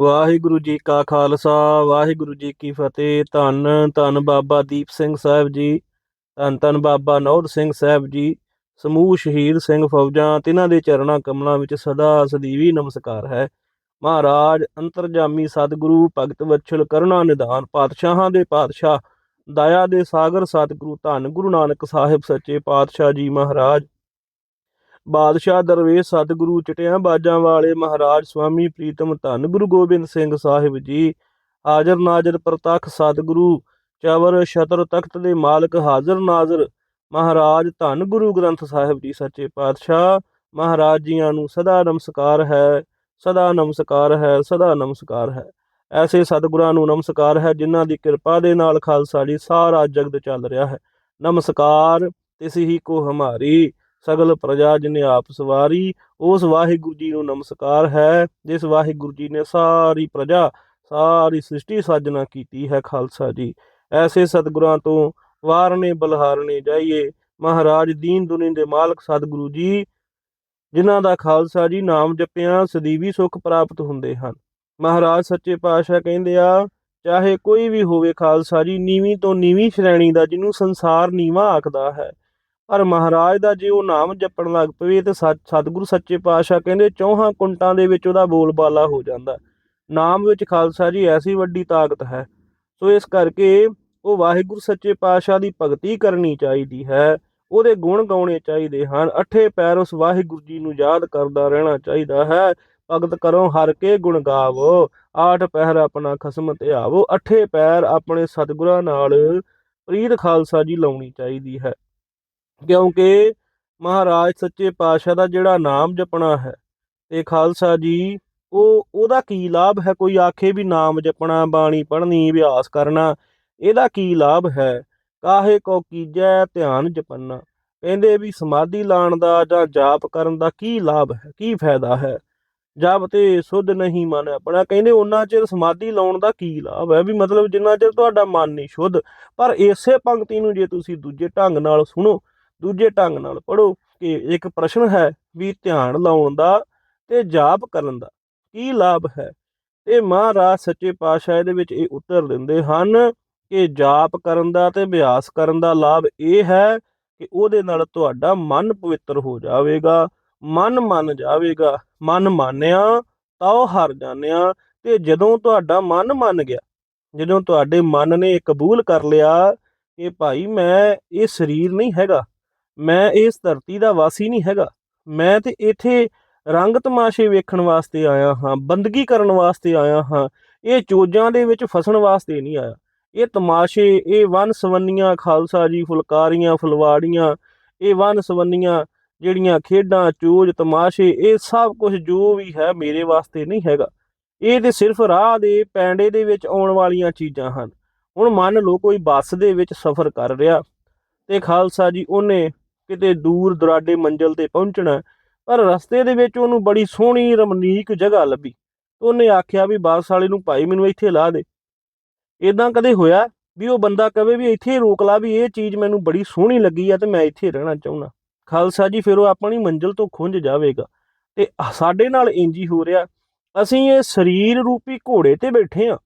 ਵਾਹਿਗੁਰੂ ਜੀ ਕਾ ਖਾਲਸਾ, ਵਾਹਿਗੁਰੂ ਜੀ ਕੀ ਫਤਿਹ। ਧੰਨ ਧੰਨ ਬਾਬਾ ਦੀਪ ਸਿੰਘ ਸਾਹਿਬ ਜੀ, ਧੰਨ ਧੰਨ ਬਾਬਾ ਨੌਦ ਸਿੰਘ ਸਾਹਿਬ ਜੀ, ਸਮੂਹ ਸ਼ਹੀਦ ਸਿੰਘ ਫੌਜਾਂ, ਤਿਨਾਂ ਦੇ ਚਰਨਾਂ ਕਮਲਾਂ ਵਿੱਚ ਸਦਾ ਸਦੀਵੀ ਨਮਸਕਾਰ ਹੈ। ਮਹਾਰਾਜ, ਅੰਤਰਜਾਮੀ ਸਤਿਗੁਰੂ, ਭਗਤ ਵਛਲ, ਕਰੁਣਾ ਨਿਧਾਨ, ਪਾਤਸ਼ਾਹਾਂ ਦੇ ਪਾਤਸ਼ਾਹ, ਦਇਆ ਦੇ ਸਾਗਰ ਸਤਿਗੁਰੂ, ਧੰਨ ਗੁਰੂ ਨਾਨਕ ਸਾਹਿਬ ਸੱਚੇ ਪਾਤਸ਼ਾਹ ਜੀ ਮਹਾਰਾਜ। ਬਾਦਸ਼ਾਹ ਦਰਵੇਸ਼ ਸਤਿਗੁਰੂ ਚਟਿਆਂ ਬਾਜਾਂ ਵਾਲੇ ਮਹਾਰਾਜ ਸੁਆਮੀ ਪ੍ਰੀਤਮ ਧੰਨ ਗੁਰੂ ਗੋਬਿੰਦ ਸਿੰਘ ਸਾਹਿਬ ਜੀ, ਹਾਜ਼ਰ ਨਾਜ਼ਰ ਪ੍ਰਤੱਖ ਸਤਿਗੁਰੂ, ਚਵਰ ਸ਼ਤਰ ਤਖਤ ਦੇ ਮਾਲਕ, ਹਾਜ਼ਰ ਨਾਜ਼ਰ ਮਹਾਰਾਜ ਧੰਨ ਗੁਰੂ ਗ੍ਰੰਥ ਸਾਹਿਬ ਜੀ। ਸੱਚੇ ਪਾਤਸ਼ਾਹ, ਮਹਾਰਾਜ ਜੀਆਂ ਨੂੰ ਸਦਾ ਨਮਸਕਾਰ ਹੈ, ਸਦਾ ਨਮਸਕਾਰ ਹੈ, ਸਦਾ ਨਮਸਕਾਰ ਹੈ। ਐਸੇ ਸਤਿਗੁਰਾਂ ਨੂੰ ਨਮਸਕਾਰ ਹੈ ਜਿਨ੍ਹਾਂ ਦੀ ਕਿਰਪਾ ਦੇ ਨਾਲ ਖਾਲਸਾ ਜੀ ਸਾਰਾ ਜਗਤ ਚੱਲ ਰਿਹਾ ਹੈ। ਨਮਸਕਾਰ, ਤਿਸ ਹੀ ਕੋ ਹਮਾਰੀ। ਸਗਲ ਪ੍ਰਜਾ ਜਿਨੇ ਆਪ ਸਵਾਰੀ, ਉਸ ਵਾਹਿਗੁਰੂ ਜੀ ਨੂੰ ਨਮਸਕਾਰ ਹੈ, ਜਿਸ ਵਾਹਿਗੁਰੂ ਜੀ ਨੇ ਸਾਰੀ ਪ੍ਰਜਾ, ਸਾਰੀ ਸ੍ਰਿਸ਼ਟੀ ਸਾਜਨਾ ਕੀਤੀ ਹੈ ਖਾਲਸਾ ਜੀ। ਐਸੇ ਸਤਿਗੁਰਾਂ ਤੋਂ ਵਾਰਨੇ ਬਲਹਾਰਨੇ ਜਾਈਏ, ਮਹਾਰਾਜ ਦੀਨ ਦੁਨੀ ਦੇ ਮਾਲਕ ਸਤਿਗੁਰੂ ਜੀ, ਜਿਨ੍ਹਾਂ ਦਾ ਖਾਲਸਾ ਜੀ ਨਾਮ ਜਪਿਆ, ਸਦੀਵੀ ਸੁਖ ਪ੍ਰਾਪਤ ਹੁੰਦੇ ਹਨ। ਮਹਾਰਾਜ ਸੱਚੇ ਪਾਤਸ਼ਾਹ ਕਹਿੰਦੇ ਆ, ਚਾਹੇ ਕੋਈ ਵੀ ਹੋਵੇ ਖਾਲਸਾ ਜੀ, ਨੀਵੀਂ ਤੋਂ ਨੀਵੀਂ ਸ਼੍ਰੇਣੀ ਦਾ ਜਿਹਨੂੰ ਸੰਸਾਰ ਨੀਵਾਂ ਆਖਦਾ ਹੈ ਪਰ ਮਹਾਰਾਜ ਦਾ ਜੇ ਉਹ ਨਾਮ ਜਪਣ ਲੱਗ ਪਵੇ ਤੇ ਸਤ- ਸਤਿਗੁਰੂ ਸੱਚੇ ਪਾਤਸ਼ਾਹ ਕਹਿੰਦੇ ਚੌਹਾਂ ਕੁੰਟਾਂ ਦੇ ਵਿੱਚ ਉਹਦਾ ਬੋਲਬਾਲਾ ਹੋ ਜਾਂਦਾ। ਨਾਮ ਵਿੱਚ ਖਾਲਸਾ ਜੀ, ਐਸੀ ਵੱਡੀ ਤਾਕਤ ਹੈ। ਸੋ ਇਸ ਕਰਕੇ ਉਹ ਵਾਹਿਗੁਰੂ ਸੱਚੇ ਪਾਤਸ਼ਾਹ ਦੀ ਭਗਤੀ ਕਰਨੀ ਚਾਹੀਦੀ ਹੈ। ਉਹਦੇ ਗੁਣ ਗਾਉਣੇ ਚਾਹੀਦੇ ਹਨ। ਅਠੇ ਪੈਰ ਉਸ ਵਾਹਿਗੁਰੂ ਜੀ ਨੂੰ ਯਾਦ ਕਰਦਾ ਰਹਿਣਾ ਚਾਹੀਦਾ ਹੈ। ਭਗਤ ਕਰੋ ਹਰ ਕੇ ਗੁਣ ਗਾਵੋ। ਆਠ ਪਹਿਰ ਆਪਣਾ ਖਸਮ ਧਿਆਵੋ। ਅਠੇ ਪੈਰ ਆਪਣੇ ਸਤਿਗੁਰਾਂ ਨਾਲ ਪ੍ਰੀਤ ਖਾਲਸਾ ਜੀ ਲਾਉਣੀ ਚਾਹੀਦੀ ਹੈ। ਕਿਉਂਕਿ ਮਹਾਰਾਜ ਸੱਚੇ ਪਾਤਸ਼ਾਹ ਦਾ ਜਿਹੜਾ ਨਾਮ ਜਪਣਾ ਹੈ ਤੇ ਖਾਲਸਾ ਜੀ, ਉਹ, ਉਹਦਾ ਕੀ ਲਾਭ ਹੈ? ਕੋਈ ਆਖੇ ਵੀ ਨਾਮ ਜਪਣਾ, ਬਾਣੀ ਪੜ੍ਹਨੀ, ਅਭਿਆਸ ਕਰਨਾ, ਇਹਦਾ ਕੀ ਲਾਭ ਹੈ? ਕਾਹੇ ਕੋ ਕੀਜੈ ਧਿਆਨ ਜਪੰਨਾ। ਕਹਿੰਦੇ ਵੀ ਸਮਾਧੀ ਲਾਣ ਦਾ ਜਾਂ ਜਾਪ ਕਰਨ ਦਾ ਕੀ ਲਾਭ ਹੈ? ਕੀ ਫਾਇਦਾ ਹੈ? ਜਪ ਤੇ ਸੁਧ ਨਹੀਂ ਮਨ ਆਪਣਾ। ਕਹਿੰਦੇ ਉਹਨਾਂ ਚਿਰ ਸਮਾਧੀ ਲਾਉਣ ਦਾ ਕੀ ਲਾਭ ਹੈ? ਵੀ ਮਤਲਬ ਜਿੰਨਾ ਚਿਰ ਤੁਹਾਡਾ ਮਨ ਨਹੀਂ ਸ਼ੁੱਧ। ਪਰ ਇਸੇ ਪੰਕਤੀ ਨੂੰ ਜੇ ਤੁਸੀਂ ਦੂਜੇ ਢੰਗ ਨਾਲ ਸੁਣੋ ਦੂਜੇ ਢੰਗ ਨਾਲ ਪੜੋ ਕਿ ਇੱਕ ਪ੍ਰਸ਼ਨ ਹੈ ਵੀ ਧਿਆਨ ਲਾਉਣ ਦਾ ਤੇ ਜਾਪ ਕਰਨ ਦਾ, ਕੀ ਲਾਭ ਹੈ? ਤੇ ਮਹਾਰਾਜ ਸੱਚੇ ਪਾਤਸ਼ਾਹ ਦੇ ਵਿੱਚ ਇਹ ਉੱਤਰ ਦਿੰਦੇ ਹਨ ਕਿ ਜਾਪ ਕਰਨ ਦਾ ਤੇ ਅਭਿਆਸ ਕਰਨ ਦਾ ਲਾਭ ਇਹ ਹੈ ਕਿ ਉਹਦੇ ਨਾਲ ਤੁਹਾਡਾ ਮਨ ਪਵਿੱਤਰ ਹੋ ਜਾਵੇਗਾ, ਮਨ ਮੰਨ ਜਾਵੇਗਾ, ਮਨ ਮੰਨਿਆ ਤਾਂ ਉਹ ਹਰ ਜਾਣਿਆ ਤੇ ਜਦੋਂ ਤੁਹਾਡਾ ਮਨ ਮੰਨ ਗਿਆ, ਜਦੋਂ ਤੁਹਾਡੇ ਮਨ ਨੇ ਕਬੂਲ ਕਰ ਲਿਆ ਕਿ ਭਾਈ ਮੈਂ ਇਹ ਸਰੀਰ ਨਹੀਂ ਹੈਗਾ ਮੈਂ ਇਸ ਧਰਤੀ ਦਾ ਵਾਸੀ ਨਹੀਂ ਹੈਗਾ। ਮੈਂ ਤੇ ਇੱਥੇ ਰੰਗ ਤਮਾਸ਼ੇ ਵੇਖਣ ਵਾਸਤੇ ਆਇਆ ਹਾਂ, ਬੰਦਗੀ ਕਰਨ ਵਾਸਤੇ ਆਇਆ ਹਾਂ। ਇਹ ਚੋਜਾਂ ਦੇ ਵਿੱਚ ਫਸਣ ਵਾਸਤੇ ਨਹੀਂ ਆਇਆ। ਇਹ ਤਮਾਸ਼ੇ, ਇਹ ਵਨ ਸਵੰਨੀਆਂ ਖਾਲਸਾ ਜੀ ਫੁਲਕਾਰੀਆਂ, ਫੁਲਵਾੜੀਆਂ, ਇਹ ਵਨ ਸਵੰਨੀਆਂ ਜਿਹੜੀਆਂ ਖੇਡਾਂ, ਚੋਜ, ਤਮਾਸ਼ੇ, ਇਹ ਸਭ ਕੁਝ ਜੋ ਵੀ ਹੈ ਮੇਰੇ ਵਾਸਤੇ ਨਹੀਂ ਹੈਗਾ। ਇਹ ਤੇ ਸਿਰਫ ਰਾਹ ਦੇ ਪੈਂਡੇ ਦੇ ਵਿੱਚ ਆਉਣ ਵਾਲੀਆਂ ਚੀਜ਼ਾਂ ਹਨ। ਹੁਣ ਮੰਨ ਲਓ ਕੋਈ ਬੱਸ ਦੇ ਵਿੱਚ ਸਫ਼ਰ ਕਰ ਰਿਹਾ ਤੇ ਖਾਲਸਾ ਜੀ ਉਹਨੇ ਕਿਤੇ ਦੂਰ ਦੁਰਾਡੇ ਮੰਜ਼ਲ ਤੇ ਪਹੁੰਚਣਾ, ਪਰ ਰਸਤੇ ਦੇ ਵਿੱਚ ਉਹਨੂੰ ਬੜੀ ਸੋਹਣੀ ਰਮਣੀਕ ਜਗ੍ਹਾ ਲੱਭੀ। ਉਹਨੇ ਆਖਿਆ ਵੀ ਬੱਸ ਵਾਲੇ ਨੂੰ ਭਾਈ ਮੈਨੂੰ ਇੱਥੇ ਲਾ ਦੇ। ਇਦਾਂ ਕਦੇ ਹੋਇਆ ਵੀ ਉਹ ਬੰਦਾ ਕਵੇ ਵੀ ਇੱਥੇ ਰੋਕ ਲਾ ਵੀ ਇਹ ਚੀਜ਼ ਮੈਨੂੰ ਬੜੀ ਸੋਹਣੀ ਲੱਗੀ ਆ ਤੇ ਮੈਂ ਇੱਥੇ ਰਹਿਣਾ ਚਾਹੁੰਦਾ। ਖਾਲਸਾ ਜੀ, ਫਿਰ ਉਹ ਆਪਣੀ ਮੰਜ਼ਿਲ ਤੋਂ ਖੁੰਝ ਜਾਵੇਗਾ ਤੇ ਸਾਡੇ ਨਾਲ ਇੰਜ ਹੀ ਹੋ ਰਿਹਾ। ਅਸੀਂ ਇਹ ਸਰੀਰ ਰੂਪੀ ਘੋੜੇ ਤੇ ਬੈਠੇ ਆ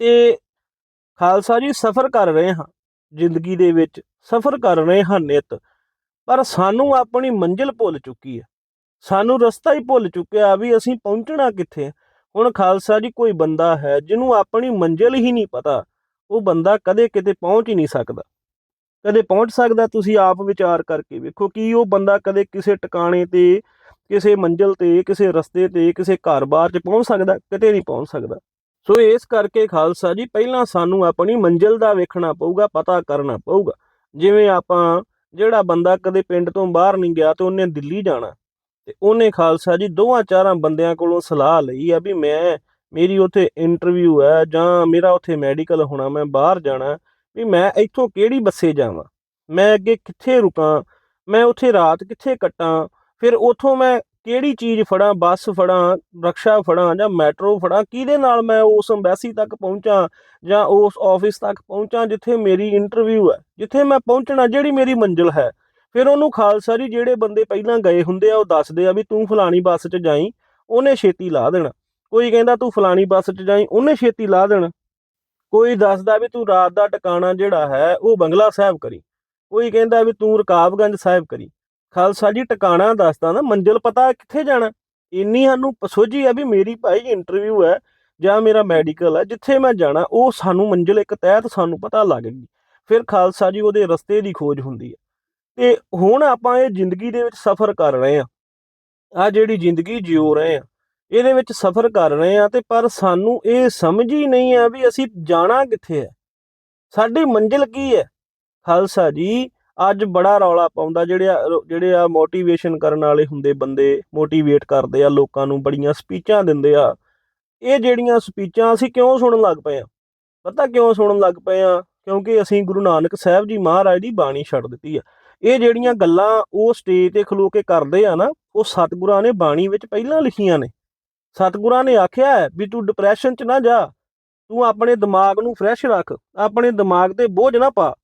ਤੇ ਖਾਲਸਾ ਜੀ ਸਫ਼ਰ ਕਰ ਰਹੇ ਹਾਂ। ਜ਼ਿੰਦਗੀ ਦੇ ਵਿੱਚ ਸਫ਼ਰ ਕਰ ਰਹੇ ਹਾਂ ਨਿਤ। ਪਰ ਸਾਨੂੰ ਆਪਣੀ ਮੰਜ਼ਿਲ ਭੁੱਲ ਚੁੱਕੀ ਹੈ। ਸਾਨੂੰ ਰਸਤਾ ਹੀ ਭੁੱਲ ਚੁੱਕਿਆ ਵੀ ਅਸੀਂ ਪਹੁੰਚਣਾ ਕਿੱਥੇ ਹੈ। ਹੁਣ ਖਾਲਸਾ ਜੀ ਕੋਈ ਬੰਦਾ ਹੈ ਜਿਹਨੂੰ ਆਪਣੀ ਮੰਜ਼ਿਲ ਹੀ ਨਹੀਂ ਪਤਾ। ਉਹ ਬੰਦਾ ਕਦੇ ਕਿਤੇ ਪਹੁੰਚ ਹੀ ਨਹੀਂ ਸਕਦਾ। ਕਦੇ ਪਹੁੰਚ ਸਕਦਾ ਤੁਸੀਂ ਆਪ ਵਿਚਾਰ ਕਰਕੇ ਵੇਖੋ ਕਿ ਉਹ ਬੰਦਾ ਕਦੇ ਕਿਸੇ ਟਿਕਾਣੇ ਤੇ, ਕਿਸੇ ਮੰਜ਼ਿਲ ਤੇ, ਕਿਸੇ ਰਸਤੇ ਤੇ, ਕਿਸੇ ਘਰ-ਬਾਰ 'ਚ ਪਹੁੰਚ ਸਕਦਾ, ਕਿਤੇ ਨਹੀਂ ਪਹੁੰਚ ਸਕਦਾ। ਸੋ ਇਸ ਕਰਕੇ ਖਾਲਸਾ ਜੀ, ਪਹਿਲਾਂ ਸਾਨੂੰ ਆਪਣੀ ਮੰਜ਼ਿਲ ਦਾ ਵੇਖਣਾ ਪਊਗਾ, ਪਤਾ ਕਰਨਾ ਪਊਗਾ। ਜਿਵੇਂ ਆਪਾਂ ਜਿਹੜਾ ਬੰਦਾ ਕਦੇ ਪਿੰਡ ਤੋਂ ਬਾਹਰ ਨਹੀਂ ਗਿਆ ਤੇ ਉਹਨੇ ਦਿੱਲੀ ਜਾਣਾ, ਤੇ ਉਹਨੇ ਖਾਲਸਾ ਜੀ ਦੋਵਾਂ ਚਾਰਾਂ ਬੰਦਿਆਂ ਕੋਲੋਂ ਸਲਾਹ ਲਈ ਆ ਵੀ ਮੈਂ, ਮੇਰੀ ਉੱਥੇ ਇੰਟਰਵਿਊ ਹੈ ਜਾਂ ਮੇਰਾ ਉੱਥੇ ਮੈਡੀਕਲ ਹੋਣਾ, ਮੈਂ ਬਾਹਰ ਜਾਣਾ, ਵੀ ਮੈਂ ਇੱਥੋਂ ਕਿਹੜੀ ਬੱਸੇ ਜਾਵਾਂ? ਮੈਂ ਅੱਗੇ ਕਿੱਥੇ ਰੁਕਾਂ? ਮੈਂ ਉੱਥੇ ਰਾਤ ਕਿੱਥੇ ਕੱਟਾਂ? ਫਿਰ ਉੱਥੋਂ ਮੈਂ ਕਿਹੜੀ ਚੀਜ਼ ਫੜਾਂ, ਬੱਸ ਫੜਾਂ, ਰਕਸ਼ਾ ਫੜਾਂ ਜਾਂ ਮੈਟਰੋ ਫੜਾਂ, ਕਿਹਦੇ ਨਾਲ ਮੈਂ ਉਸ ਅੰਬੈਸੀ ਤੱਕ ਪਹੁੰਚਾਂ ਜਾਂ ਉਸ ਆਫਿਸ ਤੱਕ ਪਹੁੰਚਾਂ ਜਿੱਥੇ ਮੇਰੀ ਇੰਟਰਵਿਊ ਹੈ, ਜਿੱਥੇ ਮੈਂ ਪਹੁੰਚਣਾ, ਜਿਹੜੀ ਮੇਰੀ ਮੰਜ਼ਿਲ ਹੈ। ਫਿਰ ਉਹਨੂੰ ਖਾਲਸਾ ਜੀ ਜਿਹੜੇ ਬੰਦੇ ਪਹਿਲਾਂ ਗਏ ਹੁੰਦੇ ਆ, ਉਹ ਦੱਸਦੇ ਆ ਵੀ ਤੂੰ ਫਲਾਣੀ ਬੱਸ 'ਚ ਜਾਈ, ਉਹਨੇ ਛੇਤੀ ਲਾ ਦੇਣਾ। ਕੋਈ ਕਹਿੰਦਾ ਤੂੰ ਫਲਾਣੀ ਬੱਸ 'ਚ ਜਾਈ, ਉਹਨੇ ਛੇਤੀ ਲਾ ਦੇਣਾ। ਕੋਈ ਦੱਸਦਾ ਵੀ ਤੂੰ ਰਾਤ ਦਾ ਟਿਕਾਣਾ ਜਿਹੜਾ ਹੈ, ਉਹ ਬੰਗਲਾ ਸਾਹਿਬ ਕਰੀ। ਕੋਈ ਕਹਿੰਦਾ ਵੀ ਤੂੰ ਰਕਾਬਗੰਜ ਸਾਹਿਬ ਕਰੀ। ਖਾਲਸਾ ਜੀ, ਟਿਕਾਣਾ ਦੱਸਦਾ ਨਾ, ਮੰਜ਼ਿਲ ਪਤਾ ਕਿੱਥੇ ਜਾਣਾ? ਇੰਨੀ ਸਾਨੂੰ ਸੋਝੀ ਆ ਵੀ ਮੇਰੀ ਭਾਈ ਇੰਟਰਵਿਊ ਹੈ ਜਾਂ ਮੇਰਾ ਮੈਡੀਕਲ ਹੈ, ਜਿੱਥੇ ਮੈਂ ਜਾਣਾ, ਉਹ ਸਾਨੂੰ ਮੰਜ਼ਿਲ ਇੱਕ ਤਹਿਤ ਸਾਨੂੰ ਪਤਾ ਲੱਗ ਗਈ। ਫਿਰ ਖਾਲਸਾ ਜੀ ਉਹਦੇ ਰਸਤੇ ਦੀ ਖੋਜ ਹੁੰਦੀ ਹੈ। ਤੇ ਹੁਣ ਆਪਾਂ ਇਹ ਜ਼ਿੰਦਗੀ ਦੇ ਵਿੱਚ ਸਫ਼ਰ ਕਰ ਰਹੇ ਆ ਆ ਜਿਹੜੀ ਜ਼ਿੰਦਗੀ ਜਿਉ ਰਹੇ ਆ ਇਹਦੇ ਵਿੱਚ ਸਫ਼ਰ ਕਰ ਰਹੇ ਆ ਤੇ ਪਰ ਸਾਨੂੰ ਇਹ ਸਮਝ ਹੀ ਨਹੀਂ ਆ ਵੀ ਅਸੀਂ ਜਾਣਾ ਕਿੱਥੇ ਹੈ। ਸਾਡੀ ਮੰਜ਼ਿਲ ਕੀ ਹੈ? ਖਾਲਸਾ ਜੀ ਅੱਜ ਬੜਾ ਰੌਲਾ ਪਾਉਂਦਾ ਜਿਹੜੇ ਆ- ਜਿਹੜੇ ਆ ਮੋਟੀਵੇਸ਼ਨ ਕਰਨ ਵਾਲੇ ਹੁੰਦੇ ਬੰਦੇ ਮੋਟੀਵੇਟ ਕਰਦੇ ਆ ਲੋਕਾਂ ਨੂੰ, ਬੜੀਆਂ ਸਪੀਚਾਂ ਦਿੰਦੇ ਆ। ਇਹ ਜਿਹੜੀਆਂ ਸਪੀਚਾਂ ਅਸੀਂ ਕਿਉਂ ਸੁਣਨ ਲੱਗ ਪਏ ਆ? ਪਤਾ ਕਿਉਂ ਸੁਣਨ ਲੱਗ ਪਏ ਆ? ਕਿਉਂਕਿ ਅਸੀਂ ਗੁਰੂ ਨਾਨਕ ਸਾਹਿਬ ਜੀ ਮਹਾਰਾਜ ਦੀ ਬਾਣੀ ਛੱਡ ਦਿੱਤੀ ਆ। ਇਹ ਜਿਹੜੀਆਂ ਗੱਲਾਂ ਉਹ ਸਟੇਜ ਤੇ ਖਲੋ ਕੇ ਕਰਦੇ ਆ ਨਾ, ਉਹ ਸਤਿਗੁਰਾਂ ਨੇ ਬਾਣੀ ਵਿੱਚ ਪਹਿਲਾਂ ਲਿਖੀਆਂ ਨੇ। ਸਤਿਗੁਰਾਂ ਨੇ ਆਖਿਆ ਹੈ ਵੀ ਤੂੰ ਡਿਪਰੈਸ਼ਨ 'ਚ ਨਾ ਜਾ। ਤੂੰ ਆਪਣੇ ਦਿਮਾਗ ਨੂੰ ਫਰੈਸ਼ ਰੱਖ, ਆਪਣੇ ਦਿਮਾਗ ਤੇ ਬੋਝ ਨਾ ਪਾ।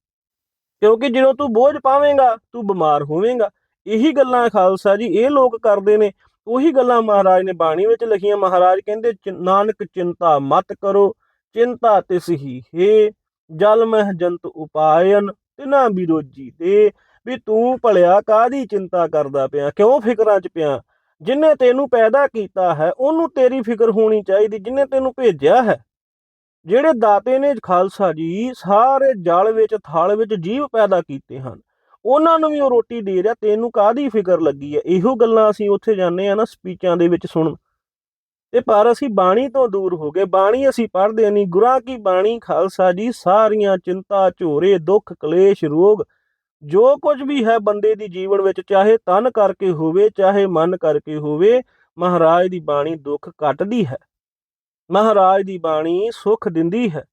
ਕਿਉਂਕਿ ਜਦੋਂ ਤੂੰ ਬੋਝ ਪਾਵੇਂਗਾ, ਤੂੰ ਬਿਮਾਰ ਹੋਵੇਂਗਾ। ਇਹੀ ਗੱਲਾਂ ਖਾਲਸਾ ਜੀ, ਇਹ ਲੋਕ ਕਰਦੇ ਨੇ। ਉਹੀ ਗੱਲਾਂ ਮਹਾਰਾਜ ਨੇ ਬਾਣੀ ਵਿੱਚ ਲਿਖੀਆਂ। ਮਹਾਰਾਜ ਕਹਿੰਦੇ, ਚਿ- ਨਾਨਕ ਚਿੰਤਾ ਮਤ ਕਰੋ, ਚਿੰਤਾ ਤਿਸ ਹੀ ਹੈ। ਜਲ ਮਹਿ ਜੰਤ ਉਪਾਇਨ, ਤਿਨਾ ਬਿਰੋਜੀ ਤੇ। ਵੀ ਤੂੰ ਭਲਿਆ ਕਾਦੀ ਚਿੰਤਾ ਕਰਦਾ ਪਿਆ? ਕਿਉਂ ਫਿਕਰਾਂ 'ਚ ਪਿਆ? ਜਿਨੇ ਤੈਨੂੰ ਪੈਦਾ ਕੀਤਾ ਹੈ, ਉਹਨੂੰ ਤੇਰੀ ਫਿਕਰ ਹੋਣੀ ਚਾਹੀਦੀ। ਜਿਨੇ ਤੈਨੂੰ ਭੇਜਿਆ ਹੈ ਜਿਹੜੇ ਦਾਤੇ ਨੇ ਖਾਲਸਾ ਜੀ ਸਾਰੇ ਜਲ ਵਿੱਚ, ਥਾਲ ਵਿੱਚ ਜੀਵ ਪੈਦਾ ਕੀਤੇ ਹਨ। ਉਹਨਾਂ ਨੂੰ ਵੀ ਉਹ ਰੋਟੀ ਦੇ ਰਿਹਾ। ਤੈਨੂੰ ਕਾਦੀ ਫਿਕਰ ਲੱਗੀ ਹੈ ਇਹੋ ਗੱਲਾਂ ਅਸੀਂ ਉੱਥੇ ਜਾਂਦੇ ਆ ਨਾ ਸਪੀਚਾਂ ਦੇ ਵਿੱਚ ਸੁਣ ਤੇ ਪਰ ਅਸੀਂ ਬਾਣੀ ਤੋਂ ਦੂਰ ਹੋ ਗਏ। ਬਾਣੀ ਅਸੀਂ ਪੜ੍ਹਦੇ ਨਹੀਂ। ਗੁਰਾਂ ਕੀ ਬਾਣੀ? ਖਾਲਸਾ ਜੀ, ਸਾਰੀਆਂ ਚਿੰਤਾ, ਝੋਰੇ, ਦੁੱਖ, ਕਲੇਸ਼, ਰੋਗ, ਜੋ ਕੁਝ ਵੀ ਹੈ ਬੰਦੇ ਦੀ ਜੀਵਨ ਵਿੱਚ, ਚਾਹੇ ਤਨ ਕਰਕੇ ਹੋਵੇ, ਚਾਹੇ ਮਨ ਕਰਕੇ ਹੋਵੇ, ਮਹਾਰਾਜ ਦੀ ਬਾਣੀ ਦੁੱਖ ਕੱਟਦੀ ਹੈ। ਮਹਾਰਾਜ ਦੀ ਬਾਣੀ ਸੁੱਖ ਦਿੰਦੀ ਹੈ।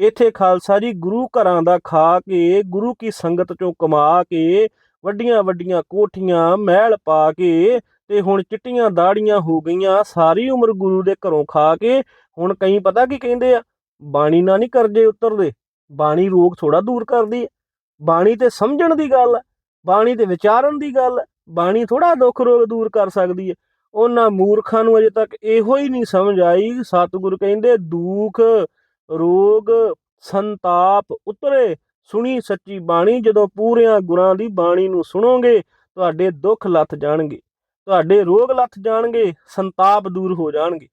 ਇੱਥੇ ਖਾਲਸਾ ਜੀ ਗੁਰੂ ਘਰਾਂ ਦਾ ਖਾ ਕੇ, ਗੁਰੂ ਕੀ ਸੰਗਤ ਚੋਂ ਕਮਾ ਕੇ, ਵੱਡੀਆਂ ਵੱਡੀਆਂ ਕੋਠੀਆਂ, ਮਹਿਲ ਪਾ ਕੇ ਤੇ ਹੁਣ ਚਿੱਟੀਆਂ ਦਾੜੀਆਂ ਹੋ ਗਈਆਂ, ਸਾਰੀ ਉਮਰ ਗੁਰੂ ਦੇ ਘਰੋਂ ਖਾ ਕੇ, ਹੁਣ ਕਈ ਪਤਾ ਕੀ ਕਹਿੰਦੇ ਆ? ਬਾਣੀ ਨਾ ਨਹੀਂ ਕਰਜੇ ਉਤਰਦੇ, ਬਾਣੀ ਰੋਗ ਥੋੜਾ ਦੂਰ ਕਰਦੀ ਹੈ। ਬਾਣੀ ਤੇ ਸਮਝਣ ਦੀ ਗੱਲ ਹੈ, ਬਾਣੀ ਤੇ ਵਿਚਾਰਨ ਦੀ ਗੱਲ ਹੈ, ਬਾਣੀ ਥੋੜਾ ਦੁੱਖ ਰੋਗ ਦੂਰ ਕਰ ਸਕਦੀ ਹੈ। ਉਹਨਾਂ ਮੂਰਖਾਂ ਨੂੰ ਅਜੇ ਤੱਕ ਇਹੋ ਹੀ ਨਹੀਂ ਸਮਝ ਆਈ ਸਤਿਗੁਰੂ ਕਹਿੰਦੇ, ਦੁੱਖ, ਰੋਗ, ਸੰਤਾਪ ਉਤਰੇ। ਸੁਣੀ ਸੱਚੀ ਬਾਣੀ, ਜਦੋਂ ਪੂਰਿਆਂ ਗੁਰਾਂ ਦੀ ਬਾਣੀ ਨੂੰ ਸੁਣੋਗੇ, ਤੁਹਾਡੇ ਦੁੱਖ ਲੱਥ ਜਾਣਗੇ। ਤੁਹਾਡੇ ਰੋਗ ਲੱਥ ਜਾਣਗੇ, ਸੰਤਾਪ ਦੂਰ ਹੋ ਜਾਣਗੇ।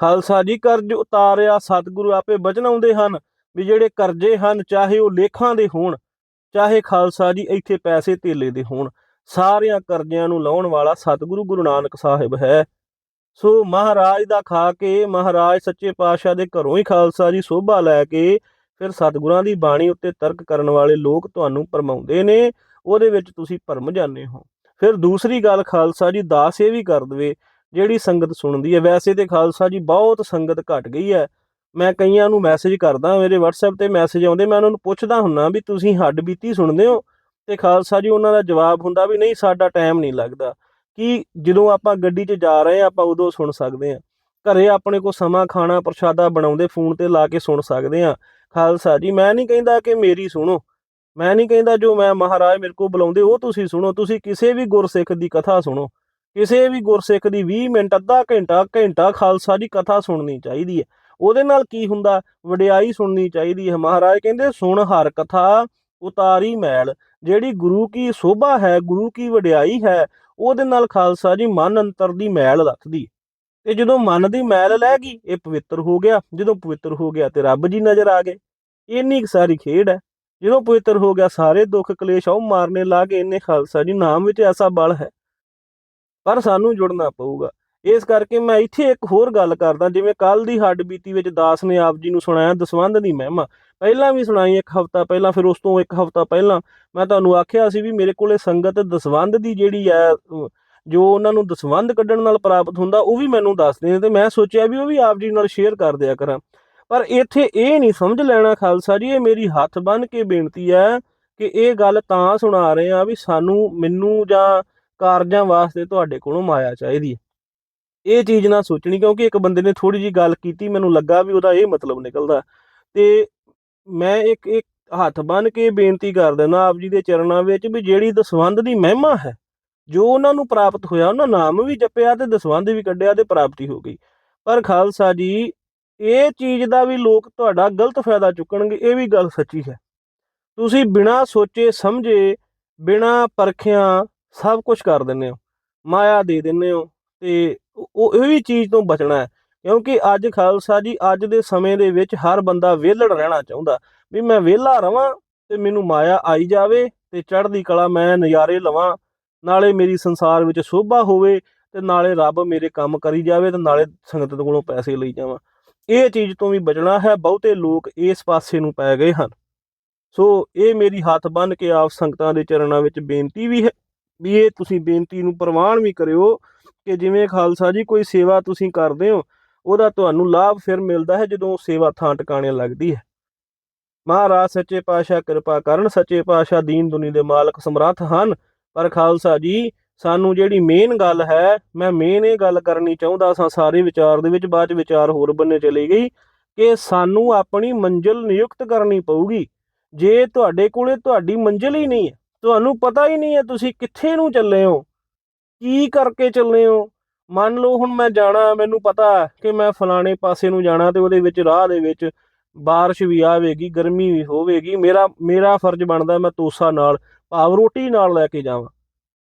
ਖਾਲਸਾ ਜੀ, ਕਰਜ਼ ਉਤਾਰਿਆ, ਸਤਿਗੁਰੂ ਆਪੇ ਬਚਨ ਆਉਂਦੇ ਹਨ ਵੀ ਜਿਹੜੇ ਕਰਜ਼ੇ ਹਨ, ਚਾਹੇ ਉਹ ਲੇਖਾਂ ਦੇ ਹੋਣ, ਚਾਹੇ ਖਾਲਸਾ ਜੀ ਇੱਥੇ ਪੈਸੇ ਧੇਲੇ ਦੇ ਹੋਣ। ਸਾਰਿਆਂ ਕਰਜ਼ਿਆਂ ਨੂੰ ਲਾਉਣ ਵਾਲਾ ਸਤਿਗੁਰੂ ਗੁਰੂ ਨਾਨਕ ਸਾਹਿਬ ਹੈ। ਸੋ ਮਹਾਰਾਜ ਦਾ ਖਾ ਕੇ ਮਹਾਰਾਜ ਸੱਚੇ ਪਾਤਸ਼ਾਹ ਦੇ ਘਰੋਂ ਹੀ ਖਾਲਸਾ ਜੀ ਸੋਭਾ ਲੈ ਕੇ ਫਿਰ ਸਤਿਗੁਰਾਂ ਦੀ ਬਾਣੀ ਉੱਤੇ ਤਰਕ ਕਰਨ ਵਾਲੇ ਲੋਕ ਤੁਹਾਨੂੰ ਪਰਮਾਉਂਦੇ ਨੇ, ਉਹਦੇ ਵਿੱਚ ਤੁਸੀਂ ਭਰਮ ਜਾਂਦੇ ਹੋ। ਫਿਰ ਦੂਸਰੀ ਗੱਲ ਖਾਲਸਾ ਜੀ ਦਾਸ ਇਹ ਵੀ ਕਰ ਦਵੇ, ਜਿਹੜੀ ਸੰਗਤ ਸੁਣਦੀ ਹੈ। ਵੈਸੇ ਤੇ ਖਾਲਸਾ ਜੀ ਬਹੁਤ ਸੰਗਤ ਘਟ ਗਈ ਹੈ। ਮੈਂ ਕਈਆਂ ਨੂੰ ਮੈਸੇਜ ਕਰਦਾ, ਮੇਰੇ WhatsApp ਤੇ ਮੈਸੇਜ ਆਉਂਦੇ, ਮੈਂ ਉਹਨਾਂ ਨੂੰ ਪੁੱਛਦਾ ਹੁੰਨਾ ਵੀ ਤੁਸੀਂ ਹੱਡ ਬੀਤੀ ਸੁਣਦੇ ਹੋ? ਤੇ ਖਾਲਸਾ ਜੀ, ਉਹਨਾਂ ਦਾ ਜਵਾਬ ਹੁੰਦਾ ਵੀ ਨਹੀਂ, ਸਾਡਾ ਟਾਈਮ ਨਹੀਂ ਲੱਗਦਾ। ਕਿ ਜਦੋਂ ਆਪਾਂ ਗੱਡੀ 'ਚ ਜਾ ਰਹੇ ਆ ਆਪਾਂ ਉਦੋਂ ਸੁਣ ਸਕਦੇ ਆ ਘਰੇ ਆਪਣੇ ਕੋ ਸਮਾਂ, ਖਾਣਾ, ਪ੍ਰਸ਼ਾਦਾ ਬਣਾਉਂਦੇ ਫੋਨ ਤੇ ਲਾ ਕੇ ਸੁਣ ਸਕਦੇ ਆ ਖਾਲਸਾ ਜੀ, ਮੈਂ ਨਹੀਂ ਕਹਿੰਦਾ ਕਿ ਮੇਰੀ ਸੁਣੋ। ਮੈਂ ਨਹੀਂ ਕਹਿੰਦਾ ਜੋ ਮੈਂ, ਮਹਾਰਾਜ ਮੇਰੇ ਕੋ ਬੁਲਾਉਂਦੇ, ਉਹ ਤੁਸੀਂ ਸੁਣੋ। ਤੁਸੀਂ ਕਿਸੇ ਵੀ ਗੁਰਸਿੱਖ ਦੀ ਕਥਾ ਸੁਣੋ। ਕਿਸੇ ਵੀ ਗੁਰਸਿੱਖ ਦੀ 20 ਮਿੰਟ, ਅੱਧਾ ਘੰਟਾ ਘੰਟਾ ਖਾਲਸਾ ਦੀ ਕਥਾ ਸੁਣਨੀ ਚਾਹੀਦੀ ਹੈ। ਉਹਦੇ ਨਾਲ ਕੀ ਹੁੰਦਾ? ਵਡਿਆਈ ਸੁਣਨੀ ਚਾਹੀਦੀ ਹੈ। ਮਹਾਰਾਜ ਕਹਿੰਦੇ, ਸੁਣ ਹਰ ਕਥਾ, ਉਤਾਰੀ ਮੈਲ। ਜਿਹੜੀ ਗੁਰੂ ਕੀ ਸੋਭਾ ਹੈ, ਗੁਰੂ ਕੀ ਵਡਿਆਈ ਹੈ, ਉਹਦੇ ਨਾਲ ਖਾਲਸਾ ਜੀ ਮਨ ਅੰਤਰ ਦੀ ਮੈਲ ਰੱਖਦੀ। ਤੇ ਜਦੋਂ ਮਨ ਦੀ ਮੈਲ ਲੈ ਗਈ, ਇਹ ਪਵਿੱਤਰ ਹੋ ਗਿਆ। ਜਦੋਂ ਪਵਿੱਤਰ ਹੋ ਗਿਆ ਤੇ ਰੱਬ ਜੀ ਨਜ਼ਰ ਆ ਗਏ। ਇੰਨੀ ਕੁ ਸਾਰੀ ਖੇਡ ਹੈ। ਜਦੋਂ ਪਵਿੱਤਰ ਹੋ ਗਿਆ, ਸਾਰੇ ਦੁੱਖ ਕਲੇਸ਼ ਉਹ ਮਾਰਨੇ ਲਾ ਕੇ ਇੰਨੇ ਖਾਲਸਾ ਜੀ ਨਾਮ ਵਿੱਚ ਐਸਾ ਬਲ ਹੈ। ਪਰ ਸਾਨੂੰ ਜੁੜਨਾ ਪਊਗਾ। ਇਸ ਕਰਕੇ ਮੈਂ ਇੱਥੇ ਇੱਕ ਹੋਰ ਗੱਲ ਕਰਦਾ, ਜਿਵੇਂ ਕੱਲ ਦੀ ਹੱਡ ਬੀਤੀ ਵਿੱਚ ਦਾਸ ਨੇ ਆਪ ਜੀ ਨੂੰ ਸੁਣਾਇਆ, ਦਸਵੰਧ ਦੀ ਮਹਿਮਾ। ਪਹਿਲਾਂ ਵੀ ਸੁਣਾਈ ਇੱਕ ਹਫ਼ਤਾ ਪਹਿਲਾਂ, ਫਿਰ ਉਸ ਤੋਂ ਇੱਕ ਹਫ਼ਤਾ ਪਹਿਲਾਂ। ਮੈਂ ਤੁਹਾਨੂੰ ਆਖਿਆ ਸੀ ਵੀ ਮੇਰੇ ਕੋਲੇ ਸੰਗਤ ਦਸਵੰਧ ਦੀ ਜਿਹੜੀ ਹੈ ਜੋ ਉਹਨਾਂ ਨੂੰ ਦਸਵੰਧ ਕੱਢਣ ਨਾਲ ਪ੍ਰਾਪਤ ਹੁੰਦਾ, ਉਹ ਵੀ ਮੈਨੂੰ ਦੱਸਦੇ ਨੇ ਤੇ ਮੈਂ ਸੋਚਿਆ ਵੀ ਉਹ ਵੀ ਆਪ ਜੀ ਨਾਲ ਸ਼ੇਅਰ ਕਰ ਦਿਆ ਕਰਾਂ। ਪਰ ਇੱਥੇ ਇਹ ਨਹੀਂ ਸਮਝ ਲੈਣਾ ਖਾਲਸਾ ਜੀ, ਇਹ ਮੇਰੀ ਹੱਥ ਬੰਨ ਕੇ ਬੇਨਤੀ ਹੈ ਕਿ ਇਹ ਗੱਲ ਤਾਂ ਸੁਣਾ ਰਹੇ ਆ ਵੀ ਸਾਨੂੰ, ਮੈਨੂੰ ਜਾਂ ਕਾਰਜਾਂ ਵਾਸਤੇ ਤੁਹਾਡੇ ਕੋਲੋਂ ਮਾਇਆ ਚਾਹੀਦੀ ਹੈ। ਇਹ ਚੀਜ਼ ਨਾ ਸੋਚਣੀ, ਕਿਉਂਕਿ ਇੱਕ ਬੰਦੇ ਨੇ ਥੋੜੀ ਜੀ ਗੱਲ ਕੀਤੀ, ਮੈਨੂੰ ਲੱਗਾ ਵੀ ਉਹਦਾ ਇਹ ਮਤਲਬ ਨਿਕਲਦਾ। ਤੇ ਮੈਂ ਇੱਕ ਇੱਕ ਹੱਥ ਬੰਨ ਕੇ ਬੇਨਤੀ ਕਰ ਦਿੰਦਾ ਆਪ ਜੀ ਦੇ ਚਰਨਾਂ ਵਿੱਚ ਵੀ ਜਿਹੜੀ ਦਸਵੰਧ ਦੀ ਮਹਿਮਾ ਹੈ, ਜੋ ਉਹਨਾਂ ਨੂੰ ਪ੍ਰਾਪਤ ਹੋਇਆ, ਉਹਨਾਂ ਨਾਮ ਵੀ ਜਪਿਆ ਤੇ ਦਸਵੰਧ ਵੀ ਕੱਢਿਆ ਤੇ ਪ੍ਰਾਪਤੀ ਹੋ ਗਈ। ਪਰ ਖਾਲਸਾ ਜੀ, ਇਹ ਚੀਜ਼ ਦਾ ਵੀ ਲੋਕ ਤੁਹਾਡਾ ਗਲਤ ਫਾਇਦਾ ਚੁੱਕਣਗੇ, ਇਹ ਵੀ ਗੱਲ ਸੱਚੀ ਹੈ। ਤੁਸੀਂ ਬਿਨਾਂ ਸੋਚੇ, ਸਮਝੇ, ਬਿਨਾਂ ਪਰਖਿਆਂ ਸਭ ਕੁਝ ਕਰ ਦਿੰਦੇ ਹੋ। ਮਾਇਆ ਦੇ ਦਿੰਦੇ ਹੋ ਤੇ ਉਹ- ਇਹ ਵੀ ਚੀਜ਼ ਤੋਂ ਬਚਣਾ ਹੈ। ਕਿਉਂਕਿ ਅੱਜ ਖਾਲਸਾ ਜੀ, ਅੱਜ ਦੇ ਸਮੇਂ ਦੇ ਵਿੱਚ ਹਰ ਬੰਦਾ ਵਿਹਲੜ ਰਹਿਣਾ ਚਾਹੁੰਦਾ ਵੀ ਮੈਂ ਵਿਹਲਾ ਰਵਾਂ ਤੇ ਮੈਨੂੰ ਮਾਇਆ ਆਈ ਜਾਵੇ ਤੇ ਚੜ੍ਹਦੀ ਕਲਾ ਮੈਂ ਨਜ਼ਾਰੇ ਲਵਾਂ, ਨਾਲੇ ਮੇਰੀ ਸੰਸਾਰ ਵਿੱਚ ਸ਼ੋਭਾ ਹੋਵੇ ਤੇ ਨਾਲੇ ਰੱਬ ਮੇਰੇ ਕੰਮ ਕਰੀ ਜਾਵੇ ਤੇ ਨਾਲੇ ਸੰਗਤ ਕੋਲੋਂ ਪੈਸੇ ਲਈ ਜਾਵਾਂ। ਇਹ ਚੀਜ਼ ਤੋਂ ਵੀ ਬਚਣਾ ਹੈ, ਬਹੁਤੇ ਲੋਕ ਇਸ ਪਾਸੇ ਨੂੰ ਪੈ ਗਏ ਹਨ। ਸੋ ਇਹ ਮੇਰੀ ਹੱਥ ਬੰਨ ਕੇ ਆਪ ਸੰਗਤਾਂ ਦੇ ਚਰਨਾਂ ਵਿੱਚ ਬੇਨਤੀ ਵੀ ਹੈ। ਵੀ ਇਹ ਤੁਸੀਂ ਬੇਨਤੀ ਨੂੰ ਪ੍ਰਵਾਨ ਵੀ ਕਰਿਓ ਕਿ ਜਿਵੇਂ ਖਾਲਸਾ ਜੀ ਕੋਈ ਸੇਵਾ ਤੁਸੀਂ ਕਰਦੇ ਹੋ, ਉਹਦਾ ਤੁਹਾਨੂੰ ਲਾਭ ਫਿਰ ਮਿਲਦਾ ਹੈ ਜਦੋਂ ਸੇਵਾ ਥਾਂ ਟਿਕਾਣੇ ਲੱਗਦੀ ਹੈ। ਮਹਾਰਾਜ ਸੱਚੇ ਪਾਤਸ਼ਾਹ ਕਿਰਪਾ ਕਰਨ, ਸੱਚੇ ਪਾਤਸ਼ਾਹ ਦੀਨ ਦੁਨੀ ਦੇ ਮਾਲਕ ਸਮਰੱਥ ਹਨ। ਪਰ ਖਾਲਸਾ ਜੀ, ਸਾਨੂੰ ਜਿਹੜੀ ਮੇਨ ਗੱਲ ਹੈ, ਮੈਂ ਮੇਨ ਇਹ ਗੱਲ ਕਰਨੀ ਚਾਹੁੰਦਾ ਸਾਂ ਸਾਰੇ ਵਿਚਾਰ ਦੇ ਵਿੱਚ, ਬਾਅਦ ਚ ਵਿਚਾਰ ਹੋਰ ਬੰਨੇ ਚਲੀ ਗਈ, ਕਿ ਸਾਨੂੰ ਆਪਣੀ ਮੰਜ਼ਿਲ ਨਿਯੁਕਤ ਕਰਨੀ ਪਊਗੀ। ਜੇ ਤੁਹਾਡੇ ਕੋਲੇ ਤੁਹਾਡੀ ਮੰਜ਼ਿਲ ਹੀ ਨਹੀਂ ਹੈ ਤੁਹਾਨੂੰ ਪਤਾ ਹੀ ਨਹੀਂ ਹੈ ਤੁਸੀਂ ਕਿੱਥੇ ਨੂੰ ਚੱਲੇ ਹੋ, ਕੀ ਕਰਕੇ ਚੱਲੇ ਹੋ? ਮੰਨ ਲਓ ਹੁਣ ਮੈਂ ਜਾਣਾ, ਮੈਨੂੰ ਪਤਾ ਕਿ ਮੈਂ ਫਲਾਣੇ ਪਾਸੇ ਨੂੰ ਜਾਣਾ ਤੇ ਉਹਦੇ ਵਿੱਚ, ਰਾਹ ਦੇ ਵਿੱਚ ਬਾਰਿਸ਼ ਵੀ ਆਵੇਗੀ, ਗਰਮੀ ਵੀ ਹੋਵੇਗੀ, ਮੇਰਾ ਮੇਰਾ ਫਰਜ਼ ਬਣਦਾ ਮੈਂ ਤੋਸਾ ਨਾਲ, ਭਾਵ ਰੋਟੀ ਨਾਲ ਲੈ ਕੇ ਜਾਵਾਂ,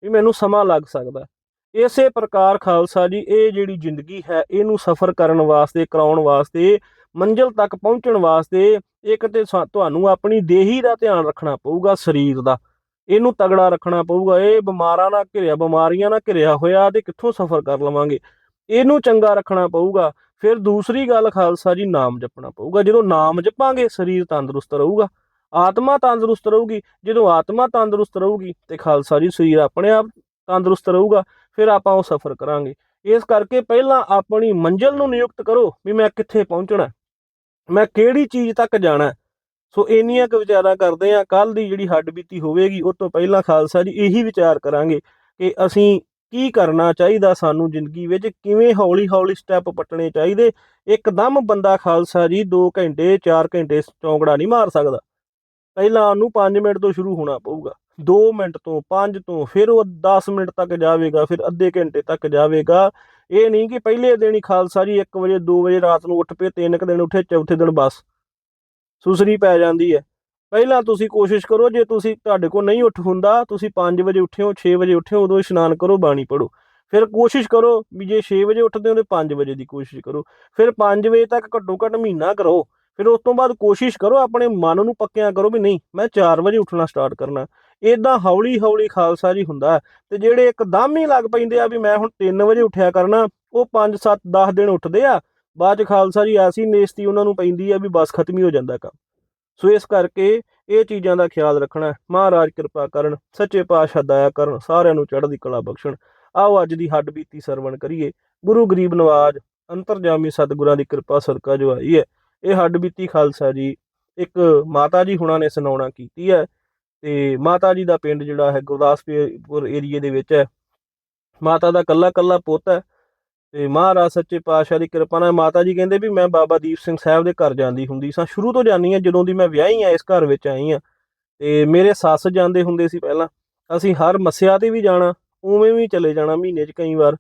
ਵੀ ਮੈਨੂੰ ਸਮਾਂ ਲੱਗ ਸਕਦਾ ਇਸੇ ਪ੍ਰਕਾਰ ਖਾਲਸਾ ਜੀ, ਇਹ ਜਿਹੜੀ ਜ਼ਿੰਦਗੀ ਹੈ, ਇਹਨੂੰ ਸਫ਼ਰ ਕਰਨ ਵਾਸਤੇ, ਕਰਾਉਣ ਵਾਸਤੇ, ਮੰਜ਼ਿਲ ਤੱਕ ਪਹੁੰਚਣ ਵਾਸਤੇ, ਇੱਕ ਤੇ ਸਾ- ਤੁਹਾਨੂੰ ਆਪਣੀ ਦੇਹੀ ਦਾ ਧਿਆਨ ਰੱਖਣਾ ਪਊਗਾ, ਸਰੀਰ ਦਾ। ਇਹਨੂੰ ਤਗੜਾ ਰੱਖਣਾ ਪਊਗਾ, ਇਹ ਬਿਮਾਰਾਂ ਨਾਲ ਘਿਰਿਆ, ਬਿਮਾਰੀਆਂ ਨਾਲ ਘਿਰਿਆ ਹੋਇਆ ਤੇ ਕਿੱਥੋਂ ਸਫ਼ਰ ਕਰ ਲਵਾਂਗੇ? ਇਹਨੂੰ ਚੰਗਾ ਰੱਖਣਾ ਪਊਗਾ, ਫਿਰ ਦੂਸਰੀ ਗੱਲ ਖਾਲਸਾ ਜੀ, ਨਾਮ ਜਪਣਾ ਪਊਗਾ। ਜਦੋਂ ਨਾਮ ਜਪਾਂਗੇ, ਸਰੀਰ ਤੰਦਰੁਸਤ ਰਹੂਗਾ। ਆਤਮਾ ਤੰਦਰੁਸਤ ਰਹੂਗੀ, ਜਦੋਂ ਆਤਮਾ ਤੰਦਰੁਸਤ ਰਹੂਗੀ ਤੇ ਖਾਲਸਾ ਜੀ, ਸਰੀਰ ਆਪਣੇ ਆਪ ਤੰਦਰੁਸਤ ਰਹੂਗਾ, ਫਿਰ ਆਪਾਂ ਉਹ ਸਫ਼ਰ ਕਰਾਂਗੇ। ਇਸ ਕਰਕੇ ਪਹਿਲਾਂ ਆਪਣੀ ਮੰਜ਼ਿਲ ਨੂੰ ਨਿਯੁਕਤ ਕਰੋ ਵੀ ਮੈਂ ਕਿੱਥੇ ਪਹੁੰਚਣਾ ਮੈਂ ਕਿਹੜੀ ਚੀਜ਼ ਤੱਕ ਜਾਣਾ ਸੋ ਇੰਨੀਆਂ ਕੁ ਵਿਚਾਰਾਂ ਕਰਦੇ ਆ ਕੱਲ ਦੀ ਜਿਹੜੀ ਹੱਡ ਬੀਤੀ ਹੋਵੇਗੀ ਉਸ ਤੋਂ ਪਹਿਲਾਂ ਖਾਲਸਾ ਜੀ ਇਹੀ ਵਿਚਾਰ ਕਰਾਂਗੇ ਕਿ ਅਸੀਂ ਕੀ ਕਰਨਾ ਚਾਹੀਦਾ ਸਾਨੂੰ ਜ਼ਿੰਦਗੀ ਵਿੱਚ, ਕਿਵੇਂ ਹੌਲੀ ਹੌਲੀ ਸਟੈਪ ਪੱਟਣੇ ਚਾਹੀਦੇ। ਇੱਕਦਮ ਬੰਦਾ ਖਾਲਸਾ ਜੀ 2 ਘੰਟੇ 4 ਘੰਟੇ ਚੌਂਕੜਾ ਨਹੀਂ ਮਾਰ ਸਕਦਾ। ਪਹਿਲਾਂ ਉਹਨੂੰ 5 ਮਿੰਟ ਤੋਂ ਸ਼ੁਰੂ ਹੋਣਾ ਪਊਗਾ। 2 ਮਿੰਟ ਤੋਂ 5 ਤੋਂ, ਫਿਰ ਉਹ 10 ਮਿੰਟ ਤੱਕ ਜਾਵੇਗਾ, ਫਿਰ ਅੱਧੇ ਘੰਟੇ ਤੱਕ ਜਾਵੇਗਾ। ਇਹ ਨਹੀਂ ਕਿ ਪਹਿਲੇ ਦਿਨ ਹੀ ਖਾਲਸਾ ਜੀ 1 ਵਜੇ 2 ਵਜੇ ਰਾਤ ਨੂੰ ਉੱਠ ਪਏ, ਤਿੰਨ ਕੁ ਦਿਨ ਉੱਠੇ, ਚੌਥੇ ਦਿਨ ਬਸ। ਸੁਸਰੀ ਪੈ ਜਾਂਦੀ ਹੈ। ਪਹਿਲਾਂ ਤੁਸੀਂ ਕੋਸ਼ਿਸ਼ ਕਰੋ, ਜੇ ਤੁਸੀਂ ਤੁਹਾਡੇ ਕੋਲ ਨਹੀਂ ਉੱਠ ਹੁੰਦਾ, ਤੁਸੀਂ 5 ਵਜੇ ਉੱਠਿਓ ਹੋ 6 ਵਜੇ ਉੱਠਿਓ ਹੋ ਉਦੋਂ ਇਸ਼ਨਾਨ ਕਰੋ, ਬਾਣੀ ਪੜੋ ਫਿਰ ਕੋਸ਼ਿਸ਼ ਕਰੋ ਵੀ ਜੇ 6 ਵਜੇ ਉੱਠਦੇ ਹੋ ਤੇ 5 ਵਜੇ ਦੀ ਕੋਸ਼ਿਸ਼ ਕਰੋ। ਫਿਰ 5 ਵਜੇ ਤੱਕ ਘੱਟੋ ਘੱਟ ਮਹੀਨਾ ਕਰੋ। ਫਿਰ ਉਸ ਤੋਂ ਬਾਅਦ ਕੋਸ਼ਿਸ਼ ਕਰੋ, ਆਪਣੇ ਮਨ ਨੂੰ ਪੱਕਿਆਂ ਕਰੋ ਵੀ ਨਹੀਂ, ਮੈਂ 4 ਵਜੇ ਉੱਠਣਾ ਸਟਾਰਟ ਕਰਨਾ। ਇਦਾਂ ਹੌਲੀ ਹੌਲੀ ਖਾਲਸਾ ਜੀ ਹੁੰਦਾ ਤੇ ਜਿਹੜੇ ਇੱਕਦਮ ਹੀ ਲੱਗ ਪੈਂਦੇ ਆ ਵੀ ਮੈਂ ਹੁਣ 3 ਵਜੇ ਉੱਠਿਆ ਕਰਨਾ, ਉਹ 5 7 10 ਦਿਨ ਉੱਠਦੇ ਆ ਬਾਅਦ ਚ ਖਾਲਸਾ ਜੀ ਐਸੀ ਨੇਸਤੀ ਉਹਨਾਂ ਨੂੰ ਪੈਂਦੀ ਆ ਵੀ ਬਸ ਖਤਮ ਹੀ ਹੋ ਜਾਂਦਾ ਕੰਮ। ਸੋ ਇਸ ਕਰਕੇ ਇਹ ਚੀਜ਼ਾਂ ਦਾ ਖਿਆਲ ਰੱਖਣਾ ਮਹਾਰਾਜ ਕਿਰਪਾ ਕਰਨ, ਸੱਚੇ ਪਾਤਸ਼ਾਹ ਦਇਆ ਕਰਨ, ਸਾਰਿਆਂ ਨੂੰ ਚੜ੍ਹਦੀ ਕਲਾ ਬਖਸ਼ਣ। ਆਓ ਅੱਜ ਦੀ ਹੱਡ ਬੀਤੀ ਸਰਵਣ ਕਰੀਏ। ਗੁਰੂ ਗਰੀਬ ਨਵਾਜ, ਅੰਤਰਜਾਮੀ ਸਤਿਗੁਰਾਂ ਦੀ ਕਿਰਪਾ ਸਦਕਾ ਜੋ ਆਈ ਹੈ। ਇਹ ਹੱਡ ਬੀਤੀ ਖਾਲਸਾ ਜੀ ਇੱਕ ਮਾਤਾ ਜੀ ਹੁਣਾਂ ਨੇ ਸੁਣਾਉਣਾ ਕੀਤੀ ਹੈ। ਤੇ ਮਾਤਾ ਜੀ ਦਾ ਪਿੰਡ ਜਿਹੜਾ ਹੈ ਗੁਰਦਾਸਪੁਰ ਏਰੀਏ ਦੇ ਵਿੱਚ ਹੈ। ਮਾਤਾ ਦਾ ਕੱਲਾ ਕੱਲਾ ਪੁੱਤ ਹੈ। ਤੇ ਮਹਾਰਾਜ ਸੱਚੇ ਪਾਤਸ਼ਾਹ ਦੀ ਕਿਰਪਾ ਨਾਲ ਮਾਤਾ ਜੀ ਕਹਿੰਦੇ ਵੀ ਮੈਂ ਬਾਬਾ ਦੀਪ ਸਿੰਘ ਸਾਹਿਬ ਦੇ ਘਰ ਜਾਂਦੀ ਹੁੰਦੀ ਸਾਂ। ਸ਼ੁਰੂ ਤੋਂ ਜਾਂਦੀ ਆ ਜਦੋਂ ਦੀ ਮੈਂ ਵਿਆਹੀ ਆ ਇਸ ਘਰ ਵਿੱਚ ਆਈ ਆ ਤੇ ਮੇਰੇ ਸੱਸ ਜਾਂਦੇ ਹੁੰਦੇ ਸੀ ਪਹਿਲਾਂ। ਅਸੀਂ ਹਰ ਮੱਸਿਆ ਤੇ ਵੀ ਜਾਣਾ, ਉਵੇਂ ਵੀ ਚਲੇ ਜਾਣਾ ਮਹੀਨੇ 'ਚ ਕਈ ਵਾਰ।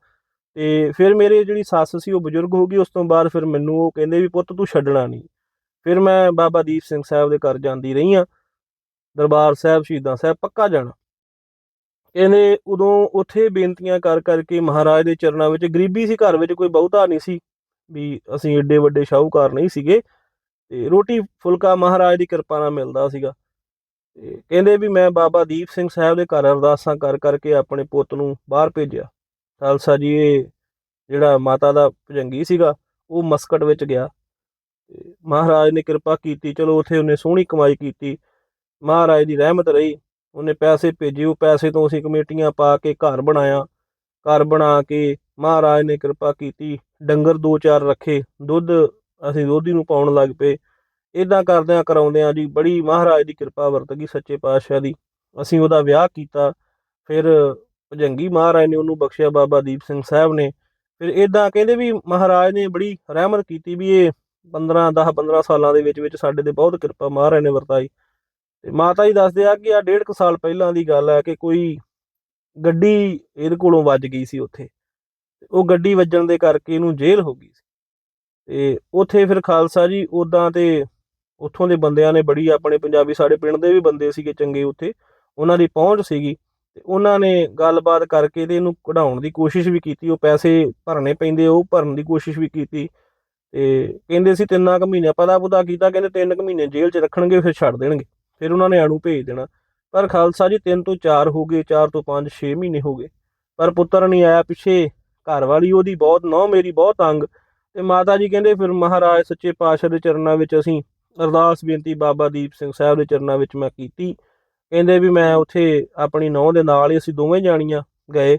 ਤੇ ਫਿਰ ਮੇਰੇ ਜਿਹੜੀ ਸੱਸ ਸੀ, ਉਹ ਬਜ਼ੁਰਗ ਹੋ ਗਈ, ਉਸ ਤੋਂ ਬਾਅਦ ਫਿਰ ਮੈਨੂੰ ਉਹ ਕਹਿੰਦੇ ਵੀ, ਪੁੱਤ, ਤੂੰ ਛੱਡਣਾ ਨਹੀਂ। ਫਿਰ ਮੈਂ ਬਾਬਾ ਦੀਪ ਸਿੰਘ ਸਾਹਿਬ ਦੇ ਘਰ ਜਾਂਦੀ ਰਹੀ ਆ ਦਰਬਾਰ ਸਾਹਿਬ ਸ਼ਹੀਦਾਂ ਸਾਹਿਬ ਪੱਕਾ ਜਾਣਾ। ਇਹਨੇ ਉਦੋਂ ਉੱਥੇ ਬੇਨਤੀਆਂ ਕਰ ਕਰਕੇ ਮਹਾਰਾਜ ਦੇ ਚਰਨਾਂ ਵਿੱਚ, ਗਰੀਬੀ ਸੀ ਘਰ ਵਿੱਚ ਕੋਈ ਬਹੁਤਾ ਨਹੀਂ ਸੀ ਵੀ ਅਸੀਂ ਏਡੇ ਵੱਡੇ ਸ਼ਾਹੂਕਾਰ ਨਹੀਂ ਸੀਗੇ ਤੇ ਰੋਟੀ ਫੁਲਕਾ ਮਹਾਰਾਜ ਦੀ ਕਿਰਪਾ ਨਾਲ ਮਿਲਦਾ ਸੀਗਾ। ਤੇ ਕਹਿੰਦੇ ਵੀ ਮੈਂ ਬਾਬਾ ਦੀਪ ਸਿੰਘ ਸਾਹਿਬ ਦੇ ਘਰ ਅਰਦਾਸਾਂ ਕਰ ਕਰਕੇ ਆਪਣੇ ਪੁੱਤ ਨੂੰ ਬਾਹਰ ਭੇਜਿਆ। ਖਾਲਸਾ ਜੀ, ਇਹ ਜਿਹੜਾ ਮਾਤਾ ਦਾ ਭਜੰਗੀ ਸੀਗਾ, ਉਹ ਮਸਕਟ ਵਿੱਚ ਗਿਆ। ਤੇ ਮਹਾਰਾਜ ਨੇ ਕਿਰਪਾ ਕੀਤੀ, ਚਲੋ ਉੱਥੇ ਉਹਨੇ ਸੋਹਣੀ ਕਮਾਈ ਕੀਤੀ। ਮਹਾਰਾਜ ਦੀ ਰਹਿਮਤ ਰਹੀ। ਉਹਨੇ ਪੈਸੇ ਭੇਜੇ, ਉਹ ਪੈਸੇ ਤੋਂ ਅਸੀਂ ਕਮੇਟੀਆਂ ਪਾ ਕੇ ਘਰ ਬਣਾਇਆ। ਘਰ ਬਣਾ ਕੇ ਮਹਾਰਾਜ ਨੇ ਕਿਰਪਾ ਕੀਤੀ, ਡੰਗਰ ਦੋ ਚਾਰ ਰੱਖੇ, ਦੁੱਧ ਅਸੀਂ ਦੋਧੀ ਨੂੰ ਪਾਉਣ ਲੱਗ ਪਏ। ਇਦਾਂ ਕਰਦਿਆਂ ਕਰਾਉਂਦਿਆਂ ਜੀ ਬੜੀ ਮਹਾਰਾਜ ਦੀ ਕਿਰਪਾ ਵਰਤ ਗਈ ਸੱਚੇ ਪਾਤਸ਼ਾਹ ਦੀ। ਅਸੀਂ ਉਹਦਾ ਵਿਆਹ ਕੀਤਾ, ਫਿਰ ਭਜੰਗੀ ਮਹਾਰਾਜ ਨੇ ਉਹਨੂੰ ਬਖਸ਼ਿਆ ਬਾਬਾ ਦੀਪ ਸਿੰਘ ਸਾਹਿਬ ਨੇ। ਫਿਰ ਇਦਾਂ ਕਹਿੰਦੇ ਵੀ ਮਹਾਰਾਜ ਨੇ ਬੜੀ ਰਹਿਮਤ ਕੀਤੀ ਵੀ ਇਹ 15 10 15 ਸਾਲਾਂ ਦੇ ਵਿੱਚ ਵਿੱਚ ਸਾਡੇ ਤੇ ਬਹੁਤ ਕਿਰਪਾ ਮਹਾਰਾਜ ਨੇ ਵਰਤਾਈ। ਤੇ ਮਾਤਾ ਜੀ ਦੱਸਦੇ ਆ ਕਿ ਆ ਡੇਢ ਕੁ ਸਾਲ ਪਹਿਲਾਂ ਦੀ ਗੱਲ ਹੈ ਕਿ ਕੋਈ ਗੱਡੀ ਇਹਦੇ ਕੋਲੋਂ ਵੱਜ ਗਈ ਸੀ ਉੱਥੇ। ਉਹ ਗੱਡੀ ਵੱਜਣ ਦੇ ਕਰਕੇ ਇਹਨੂੰ ਜੇਲ੍ਹ ਹੋ ਗਈ ਸੀ। ਤੇ ਉੱਥੇ ਫਿਰ ਖਾਲਸਾ ਜੀ ਉਦਾਂ ਤੇ ਉੱਥੋਂ ਦੇ ਬੰਦਿਆਂ ਨੇ ਬੜੀ ਆਪਣੇ ਪੰਜਾਬੀ ਸਾਡੇ ਪਿੰਡ ਦੇ ਵੀ ਬੰਦੇ ਸੀਗੇ ਚੰਗੇ ਉੱਥੇ, ਉਹਨਾਂ ਦੀ ਪਹੁੰਚ ਸੀਗੀ ਤੇ ਉਹਨਾਂ ਨੇ ਗੱਲਬਾਤ ਕਰਕੇ ਤੇ ਇਹਨੂੰ ਕਢਾਉਣ ਦੀ ਕੋਸ਼ਿਸ਼ ਵੀ ਕੀਤੀ, ਉਹ ਪੈਸੇ ਭਰਨੇ ਪੈਂਦੇ, ਉਹ ਭਰਨ ਦੀ ਕੋਸ਼ਿਸ਼ ਵੀ ਕੀਤੀ ਤੇ ਕਹਿੰਦੇ ਸੀ ਤਿੰਨਾਂ ਕੁ ਮਹੀਨੇ ਪਤਾ ਪੁਦਾ ਕੀਤਾ, ਕਹਿੰਦੇ ਤਿੰਨ ਕੁ ਮਹੀਨੇ ਜੇਲ੍ਹ 'ਚ ਰੱਖਣਗੇ, ਫਿਰ ਛੱਡ ਦੇਣਗੇ। ਫਿਰ ਉਹਨਾਂ ਨੇ ਅਣੂ ਭੇਜ ਦੇਣਾ। ਪਰ ਖਾਲਸਾ ਜੀ 3 ਤੋਂ 4 ਹੋ ਗਏ 4 ਤੋਂ 5 6 ਮਹੀਨੇ ਹੋ ਗਏ। ਪਰ ਪੁੱਤਰ ਨਹੀਂ ਆਇਆ ਪਿੱਛੇ ਘਰ ਵਾਲੀ ਉਹਦੀ ਬਹੁਤ ਨੌ ਮੇਰੀ ਬਹੁਤ ਤੰਗ। ਤੇ ਮਾਤਾ ਜੀ ਕਹਿੰਦੇ, ਫਿਰ ਮਹਾਰਾਜ ਸੱਚੇ ਪਾਤਸ਼ਾਹ ਦੇ ਚਰਨਾਂ ਵਿੱਚ ਅਸੀਂ ਅਰਦਾਸ ਬੇਨਤੀ ਬਾਬਾ ਦੀਪ ਸਿੰਘ ਸਾਹਿਬ ਦੇ ਚਰਨਾਂ ਵਿੱਚ ਮੈਂ ਕੀਤੀ। ਕਹਿੰਦੇ ਵੀ ਮੈਂ ਉੱਥੇ ਆਪਣੀ ਨੌ ਦੇ ਨਾਲ ਹੀ ਅਸੀਂ ਦੋਵੇਂ ਜਾਣੀਆਂ ਗਏ।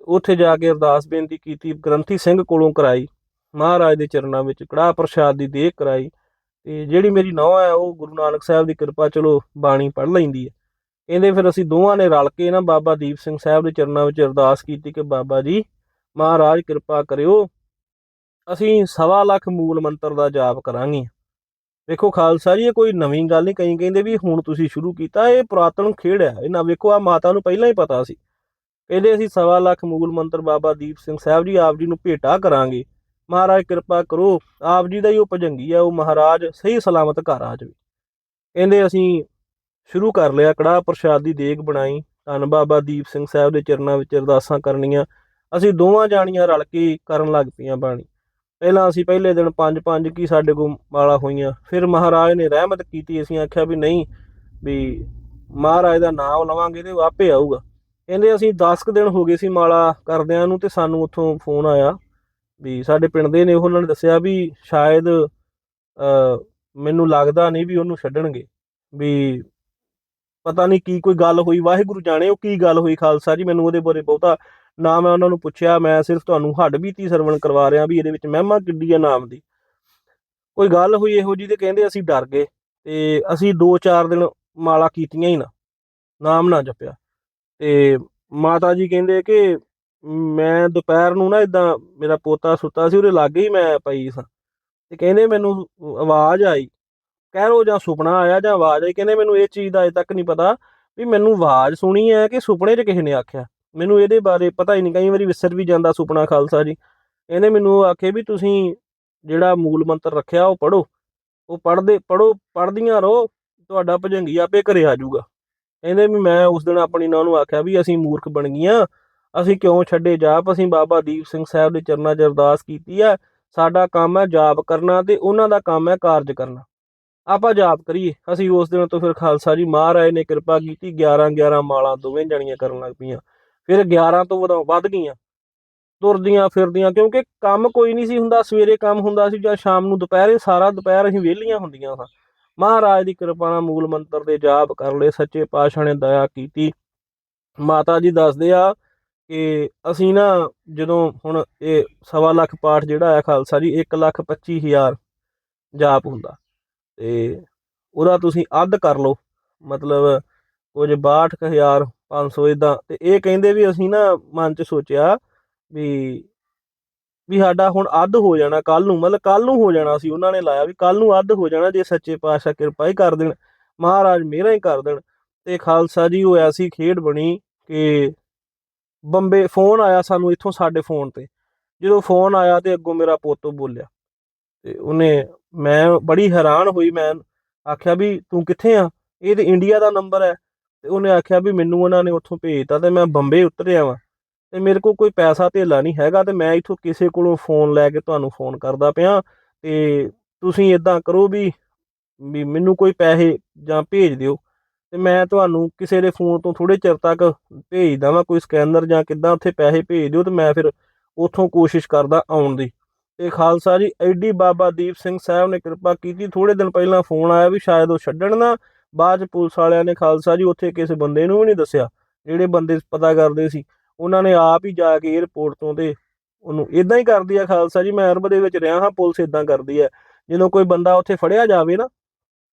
ਉੱਥੇ ਜਾ ਕੇ ਅਰਦਾਸ ਬੇਨਤੀ ਕੀਤੀ, ਗ੍ਰੰਥੀ ਸਿੰਘ ਕੋਲੋਂ ਕਰਾਈ। ਮਹਾਰਾਜ ਦੇ ਚਰਨਾਂ ਵਿੱਚ ਕੜਾਹ ਪ੍ਰਸ਼ਾਦ ਦੀ ਦੇਖ ਕਰਾਈ। ਤੇ ਜਿਹੜੀ ਮੇਰੀ ਨੌ ਹੈ, ਉਹ ਗੁਰੂ ਨਾਨਕ ਸਾਹਿਬ ਦੀ ਕਿਰਪਾ, ਚਲੋ ਬਾਣੀ ਪੜ੍ਹ ਲੈਂਦੀ ਹੈ। ਕਹਿੰਦੇ ਫਿਰ ਅਸੀਂ ਦੋਵਾਂ ਨੇ ਰਲ ਕੇ ਨਾ ਬਾਬਾ ਦੀਪ ਸਿੰਘ ਸਾਹਿਬ ਦੇ ਚਰਨਾਂ ਵਿੱਚ ਅਰਦਾਸ ਕੀਤੀ ਕਿ ਬਾਬਾ ਜੀ, ਮਹਾਰਾਜ ਕਿਰਪਾ ਕਰਿਓ, ਅਸੀਂ ਸਵਾ ਲੱਖ ਮੂਲ ਮੰਤਰ ਦਾ ਜਾਪ ਕਰਾਂਗੇ। ਵੇਖੋ ਖਾਲਸਾ ਜੀ, ਇਹ ਕੋਈ ਨਵੀਂ ਗੱਲ ਨਹੀਂ, ਕਈ ਕਹਿੰਦੇ ਵੀ ਹੁਣ ਤੁਸੀਂ ਸ਼ੁਰੂ ਕੀਤਾ, ਇਹ ਪੁਰਾਤਨ ਖੇਡ ਹੈ। ਇਹ ਨਾ ਵੇਖੋ ਆ ਮਾਤਾ ਨੂੰ ਪਹਿਲਾਂ ਹੀ ਪਤਾ ਸੀ। ਕਹਿੰਦੇ ਅਸੀਂ ਸਵਾ ਲੱਖ ਮੂਲ ਮੰਤਰ ਬਾਬਾ ਦੀਪ ਸਿੰਘ ਸਾਹਿਬ ਜੀ, ਆਪ ਜੀ ਨੂੰ ਭੇਟਾ ਕਰਾਂਗੇ। ਮਹਾਰਾਜ ਕਿਰਪਾ ਕਰੋ, ਆਪ ਜੀ ਦਾ ਹੀ ਉਹ ਭਜੰਗੀ ਆ, ਉਹ ਮਹਾਰਾਜ ਸਹੀ ਸਲਾਮਤ ਘਰ ਆ ਜਾਵੇ ਕਹਿੰਦੇ ਅਸੀਂ ਸ਼ੁਰੂ ਕਰ ਲਿਆ ਕੜਾਹ ਪ੍ਰਸ਼ਾਦ ਦੀ ਦੇਗ ਬਣਾਈ। ਧੰਨ ਬਾਬਾ ਦੀਪ ਸਿੰਘ ਸਾਹਿਬ ਦੇ ਚਰਨਾਂ ਵਿੱਚ ਅਰਦਾਸਾਂ ਕਰਨੀਆਂ। ਅਸੀਂ ਦੋਵਾਂ ਜਾਣੀਆਂ ਰਲ ਕੇ ਕਰਨ ਲੱਗ ਪਈਆਂ ਬਾਣੀ। ਪਹਿਲਾਂ ਅਸੀਂ ਪਹਿਲੇ ਦਿਨ ਪੰਜ ਪੰਜ ਕੀ ਸਾਡੇ ਕੋਲ ਮਾਲਾ ਹੋਈਆਂ। ਫਿਰ ਮਹਾਰਾਜ ਨੇ ਰਹਿਮਤ ਕੀਤੀ, ਅਸੀਂ ਆਖਿਆ ਵੀ ਨਹੀਂ, ਵੀ ਮਹਾਰਾਜ ਦਾ ਨਾਮ ਲਵਾਂਗੇ ਤੇ ਆਪੇ ਆਊਗਾ। ਕਹਿੰਦੇ ਅਸੀਂ 10 ਕੁ ਦਿਨ ਹੋ ਗਏ ਸੀ ਮਾਲਾ ਕਰਦਿਆਂ ਨੂੰ ਤੇ ਸਾਨੂੰ ਉੱਥੋਂ ਫੋਨ ਆਇਆ। ਵੀ ਸਾਡੇ ਪਿੰਡ ਦੇ ਨੇ, ਉਹਨਾਂ ਨੇ ਦੱਸਿਆ ਵੀ ਸ਼ਾਇਦ ਅ ਮੈਨੂੰ ਲੱਗਦਾ ਨਹੀਂ ਵੀ ਉਹਨੂੰ ਛੱਡਣਗੇ। ਵੀ ਪਤਾ ਨਹੀਂ ਕੀ ਕੋਈ ਗੱਲ ਹੋਈ। ਵਾਹਿਗੁਰੂ ਜਾਣੇ ਉਹ ਕੀ ਗੱਲ ਹੋਈ ਖਾਲਸਾ ਜੀ, ਮੈਨੂੰ ਉਹਦੇ ਬਾਰੇ ਬਹੁਤਾ ਨਾ ਮੈਂ ਉਹਨਾਂ ਨੂੰ ਪੁੱਛਿਆ, ਮੈਂ ਸਿਰਫ ਤੁਹਾਨੂੰ ਹੱਡ ਬੀਤੀ ਸਰਵਣ ਕਰਵਾ ਰਿਹਾ ਵੀ ਇਹਦੇ ਵਿੱਚ ਮਹਿਮਾ ਕਿੱਡੀ ਹੈ ਨਾਮ ਦੀ। ਕੋਈ ਗੱਲ ਹੋਈ ਇਹੋ ਜੀ ਤੇ ਕਹਿੰਦੇ ਅਸੀਂ ਡਰ ਗਏ ਤੇ ਅਸੀਂ 2-4 ਦਿਨ ਮਾਲਾ ਕੀਤੀਆਂ ਹੀ ਨਾ, ਨਾਮ ਨਾ ਜਪਿਆ। ਤੇ ਮਾਤਾ ਜੀ ਕਹਿੰਦੇ ਕਿ ਮੈਂ ਦੁਪਹਿਰ ਨੂੰ ਨਾ ਇਦਾਂ ਮੇਰਾ ਪੋਤਾ ਸੁੱਤਾ ਸੀ ਉਹਦੇ ਲਾਗੇ ਹੀ ਮੈਂ ਪਈ ਸਾਂ। ਤੇ ਕਹਿੰਦੇ ਮੈਨੂੰ ਆਵਾਜ਼ ਆਈ, ਕਹਿ ਲੋ ਜਾਂ ਸੁਪਨਾ ਆਇਆ ਜਾਂ ਆਵਾਜ਼ ਆਈ, ਕਹਿੰਦੇ ਮੈਨੂੰ ਇਹ ਚੀਜ਼ ਦਾ ਅਜੇ ਤੱਕ ਨਹੀਂ ਪਤਾ ਵੀ ਮੈਨੂੰ ਆਵਾਜ਼ ਸੁਣੀ ਹੈ ਕਿ ਸੁਪਨੇ 'ਚ ਕਿਸੇ ਨੇ ਆਖਿਆ। ਮੈਨੂੰ ਇਹਦੇ ਬਾਰੇ ਪਤਾ ਹੀ ਨਹੀਂ ਕਈ ਵਾਰੀ ਵਿਸਰ ਵੀ ਜਾਂਦਾ ਸੁਪਨਾ ਖਾਲਸਾ ਜੀ। ਇਹਨੇ ਮੈਨੂੰ ਆਖੇ ਵੀ ਤੁਸੀਂ ਜਿਹੜਾ ਮੂਲ ਮੰਤਰ ਰੱਖਿਆ ਉਹ ਪੜੋ ਉਹ ਪੜਦੇ ਪੜੋ ਪੜਦੀਆਂ ਰਹੋ, ਤੁਹਾਡਾ ਭਜੰਗੀ ਆਪੇ ਘਰੇ ਆ ਜਾਊਗਾ। ਕਹਿੰਦੇ ਵੀ ਮੈਂ ਉਸ ਦਿਨ ਆਪਣੀ ਨਾਂ ਨੂੰ ਆਖਿਆ ਵੀ ਅਸੀਂ ਮੂਰਖ ਬਣ ਗਈਆਂ ਅਸੀਂ ਕਿਉਂ ਛੱਡੇ ਜਾਪ? ਅਸੀਂ ਬਾਬਾ ਦੀਪ ਸਿੰਘ ਸਾਹਿਬ ਦੇ ਚਰਨਾਂ 'ਚ ਅਰਦਾਸ ਕੀਤੀ ਹੈ ਸਾਡਾ ਕੰਮ ਹੈ ਜਾਪ ਕਰਨਾ ਤੇ ਉਹਨਾਂ ਦਾ ਕੰਮ ਹੈ ਕਾਰਜ ਕਰਨਾ। ਆਪਾਂ ਜਾਪ ਕਰੀਏ। ਅਸੀਂ ਉਸ ਦਿਨ ਤੋਂ ਫਿਰ ਖਾਲਸਾ ਜੀ ਮਹਾਰਾਜ ਨੇ ਕਿਰਪਾ ਕੀਤੀ 11 11 ਮਾਲਾਂ ਦੋਵੇਂ ਜਣੀਆਂ ਕਰਨ ਲੱਗ ਪਈਆਂ। ਫਿਰ 11 ਤੋਂ ਵਧਾ ਵੱਧ ਗਈਆਂ। ਤੁਰਦੀਆਂ ਫਿਰਦੀਆਂ, ਕਿਉਂਕਿ ਕੰਮ ਕੋਈ ਨਹੀਂ ਸੀ ਹੁੰਦਾ। ਸਵੇਰੇ ਕੰਮ ਹੁੰਦਾ ਸੀ ਜਾਂ ਸ਼ਾਮ ਨੂੰ ਦੁਪਹਿਰੇ, ਸਾਰਾ ਦੁਪਹਿਰ ਅਸੀਂ ਵਿਹਲੀਆਂ ਹੁੰਦੀਆਂ ਸਾਂ। ਮਹਾਰਾਜ ਦੀ ਕਿਰਪਾ ਨਾਲ ਮੂਲ ਮੰਤਰ ਦੇ ਜਾਪ ਕਰ ਲਏ, ਸੱਚੇ ਪਾਤਸ਼ਾਹ ਨੇ ਦਇਆ ਕੀਤੀ। ਮਾਤਾ ਜੀ ਦੱਸਦੇ ਆ ਕਿ ਅਸੀਂ ਨਾ ਜਦੋਂ ਹੁਣ ਇਹ ਸਵਾ ਲੱਖ ਪਾਠ ਜਿਹੜਾ ਹੈ ਖਾਲਸਾ ਜੀ 1 ਲੱਖ 25 ਹਜ਼ਾਰ ਜਾਪ ਹੁੰਦਾ। ਤੇ ਉਹਦਾ ਤੁਸੀਂ ਅੱਧ ਕਰ ਲਓ, ਮਤਲਬ ਕੁਝ 62500 ਇਦਾਂ ਤੇ ਇਹ ਕਹਿੰਦੇ ਵੀ ਅਸੀਂ ਨਾ ਮਨ 'ਚ ਸੋਚਿਆ ਵੀ ਵੀ ਸਾਡਾ ਹੁਣ ਅੱਧ ਹੋ ਜਾਣਾ ਕੱਲ ਨੂੰ, ਮਤਲਬ ਕੱਲ ਨੂੰ ਹੋ ਜਾਣਾ ਸੀ, ਉਹਨਾਂ ਨੇ ਲਾਇਆ ਵੀ ਕੱਲ ਨੂੰ ਅੱਧ ਹੋ ਜਾਣਾ ਜੇ ਸੱਚੇ ਪਾਤਸ਼ਾਹ ਕਿਰਪਾ ਹੀ ਕਰ ਦੇਣ, ਮਹਾਰਾਜ ਮੇਰਾ ਹੀ ਕਰ ਦੇਣ। ਤੇ ਖਾਲਸਾ ਜੀ ਉਹ ਐਸੀ ਖੇਡ ਬਣੀ ਕਿ ਬੰਬੇ, ਫੋਨ ਆਇਆ ਸਾਨੂੰ ਇੱਥੋਂ ਸਾਡੇ ਫੋਨ ਤੇ। ਜਦੋਂ ਫੋਨ ਆਇਆ ਤੇ ਅੱਗੋਂ ਮੇਰਾ ਪੁੱਤ ਬੋਲਿਆ। ਤੇ ਉਹਨੇ, ਮੈਂ ਬੜੀ ਹੈਰਾਨ ਹੋਈ, ਮੈਂ ਆਖਿਆ ਵੀ ਤੂੰ ਕਿੱਥੇ ਆ? ਇਹ ਤੇ ਇੰਡੀਆ ਦਾ ਨੰਬਰ ਹੈ। ਤੇ ਉਹਨੇ ਆਖਿਆ ਵੀ ਮੈਨੂੰ ਉਹਨਾਂ ਨੇ ਉੱਥੋਂ ਭੇਜਤਾ ਤੇ ਮੈਂ ਬੰਬੇ ਉਤਰਿਆ ਵਾਂ। ਤੇ ਮੇਰੇ ਕੋਲ ਕੋਈ ਪੈਸਾ ਧੇਲਾ ਨਹੀਂ ਹੈਗਾ ਤੇ ਮੈਂ ਇੱਥੋਂ ਕਿਸੇ ਕੋਲੋਂ ਫੋਨ ਲੈ ਕੇ ਤੁਹਾਨੂੰ ਫੋਨ ਕਰਦਾ ਪਿਆ। ਤੇ ਤੁਸੀਂ ਇਦਾਂ ਕਰੋ ਵੀ ਵੀ ਮੈਨੂੰ ਕੋਈ ਪੈਸੇ ਜਾਂ ਭੇਜ ਦਿਓ। ਤੇ ਮੈਂ ਤੁਹਾਨੂੰ ਕਿਸੇ ਦੇ ਫੋਨ ਤੋਂ ਥੋੜੇ ਚਿਰ ਤੱਕ ਭੇਜਦਾ ਵਾਂ, ਕੋਈ ਸਕੈਨਰ ਜਾਂ ਕਿੱਦਾਂ ਉੱਥੇ ਪੈਸੇ ਭੇਜ ਦਿਓ ਤੇ ਮੈਂ ਫਿਰ ਉੱਥੋਂ ਕੋਸ਼ਿਸ਼ ਕਰਦਾ ਆਉਣ ਦੀ। ਤੇ ਖਾਲਸਾ ਜੀ, ਐਡੀ ਬਾਬਾ ਦੀਪ ਸਿੰਘ ਸਾਹਿਬ ਨੇ ਕਿਰਪਾ ਕੀਤੀ ਥੋੜੇ ਦਿਨ ਪਹਿਲਾਂ ਫੋਨ ਆਇਆ ਵੀ ਸ਼ਾਇਦ ਉਹ ਛੱਡਣ ਨਾ। ਬਾਅਦ ਚ ਪੁਲਿਸ ਵਾਲਿਆਂ ਨੇ ਖਾਲਸਾ ਜੀ, ਉੱਥੇ ਕਿਸੇ ਬੰਦੇ ਨੂੰ ਵੀ ਨਹੀਂ ਦੱਸਿਆ, ਜਿਹੜੇ ਬੰਦੇ ਪਤਾ ਕਰਦੇ ਸੀ। ਉਹਨਾਂ ਨੇ ਆਪ ਹੀ ਜਾ ਕੇ 에어ਪੋਰਟ ਤੋਂ ਤੇ ਉਹਨੂੰ ਇਦਾਂ ਹੀ ਕਰਦੀ ਆ ਖਾਲਸਾ ਜੀ, ਮੈਂ ਅਰਬ ਦੇ ਵਿੱਚ ਰਿਹਾ ਹਾਂ, ਪੁਲਿਸ ਇਦਾਂ ਕਰਦੀ ਹੈ ਜਦੋਂ ਕੋਈ ਬੰਦਾ ਉੱਥੇ ਫੜਿਆ ਜਾਵੇ ਨਾ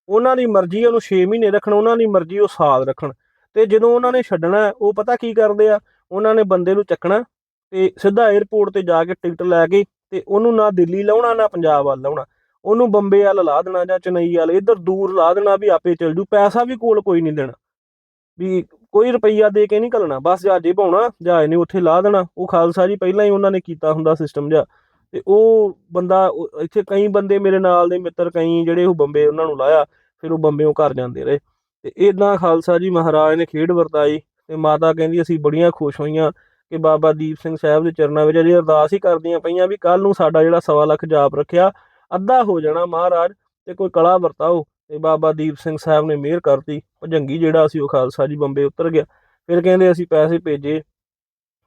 ਉਹਨਾਂ ਦੀ ਮਰਜ਼ੀ ਉਹਨੂੰ 6 ਮਹੀਨੇ ਰੱਖਣ, ਉਹਨਾਂ ਦੀ ਮਰਜ਼ੀ ਉਹ ਸਾਲ ਰੱਖਣ। ਤੇ ਜਦੋਂ ਉਹਨਾਂ ਨੇ ਛੱਡਣਾ, ਉਹ ਪਤਾ ਕੀ ਕਰਦੇ ਆ? ਉਹਨਾਂ ਨੇ ਬੰਦੇ ਨੂੰ ਚੱਕਣਾ ਤੇ ਸਿੱਧਾ 에어ਪੋਰਟ ਤੇ ਜਾ ਕੇ ਟਿਕਟ ਲੈ ਕੇ ਤੇ ਉਹਨੂੰ ਨਾ ਦਿੱਲੀ ਲਾਉਣਾ, ਨਾ ਪੰਜਾਬ ਵੱਲ ਲਾਉਣਾ। ਉਹਨੂੰ ਬੰਬੇ ਵੱਲ ਲਾ ਦੇਣਾ ਜਾਂ ਚੇਨਈ ਵੱਲ, ਇੱਧਰ ਦੂਰ ਲਾ ਦੇਣਾ ਵੀ ਆਪੇ ਚੱਲ ਜੂ, ਪੈਸਾ ਵੀ ਕੋਲ ਕੋਈ ਨਹੀਂ ਦੇਣਾ। ਵੀ ਕੋਈ ਰੁਪਈਆ ਦੇ ਕੇ ਨਹੀਂ ਘੱਲਣਾ, ਬਸ ਜਹਾਜ਼ੇ ਪਾਉਣਾ ਜਹਾਜ਼ ਨੇ ਉੱਥੇ ਲਾ ਦੇਣਾ, ਉਹ ਖਾਲਸਾ ਜੀ ਪਹਿਲਾਂ ਹੀ ਉਹਨਾਂ ਨੇ ਕੀਤਾ ਹੁੰਦਾ ਸਿਸਟਮ ਜਿਹਾ। ਤੇ ਉਹ ਬੰਦਾ ਇੱਥੇ ਕਈ ਬੰਦੇ ਮੇਰੇ ਨਾਲ ਦੇ ਮਿੱਤਰ, ਕਈ ਜਿਹੜੇ ਉਹ ਬੰਬੇ ਉਹਨਾਂ ਨੂੰ ਲਾਇਆ, ਫਿਰ ਉਹ ਬੰਬਿਓਂ ਘਰ ਜਾਂਦੇ ਰਹੇ। ਤੇ ਇਦਾਂ ਖਾਲਸਾ ਜੀ ਮਹਾਰਾਜ ਨੇ ਖੇਡ ਵਰਤਾਈ ਤੇ ਮਾਤਾ ਕਹਿੰਦੀ, ਅਸੀਂ ਬੜੀਆਂ ਖੁਸ਼ ਹੋਈਆਂ ਕਿ ਬਾਬਾ ਦੀਪ ਸਿੰਘ ਸਾਹਿਬ ਦੇ ਚਰਨਾਂ ਵਿੱਚ ਅਜੇ ਅਰਦਾਸ ਹੀ ਕਰਦੀਆਂ ਪਈਆਂ ਵੀ ਕੱਲ ਨੂੰ ਸਾਡਾ ਜਿਹੜਾ ਸਵਾ ਲੱਖ ਜਾਪ ਰੱਖਿਆ, ਅੱਧਾ ਹੋ ਜਾਣਾ ਮਹਾਰਾਜ, ਤੇ ਕੋਈ ਕਲਾ ਵਰਤਾਓ। ਤੇ ਬਾਬਾ ਦੀਪ ਸਿੰਘ ਸਾਹਿਬ ਨੇ ਮਿਹਰ ਕਰਤੀ, ਭਜੰਗੀ ਜਿਹੜਾ ਸੀ ਉਹ ਖਾਲਸਾ ਜੀ ਬੰਬੇ ਉਤਰ ਗਿਆ। ਫਿਰ ਕਹਿੰਦੇ, ਅਸੀਂ ਪੈਸੇ ਭੇਜੇ,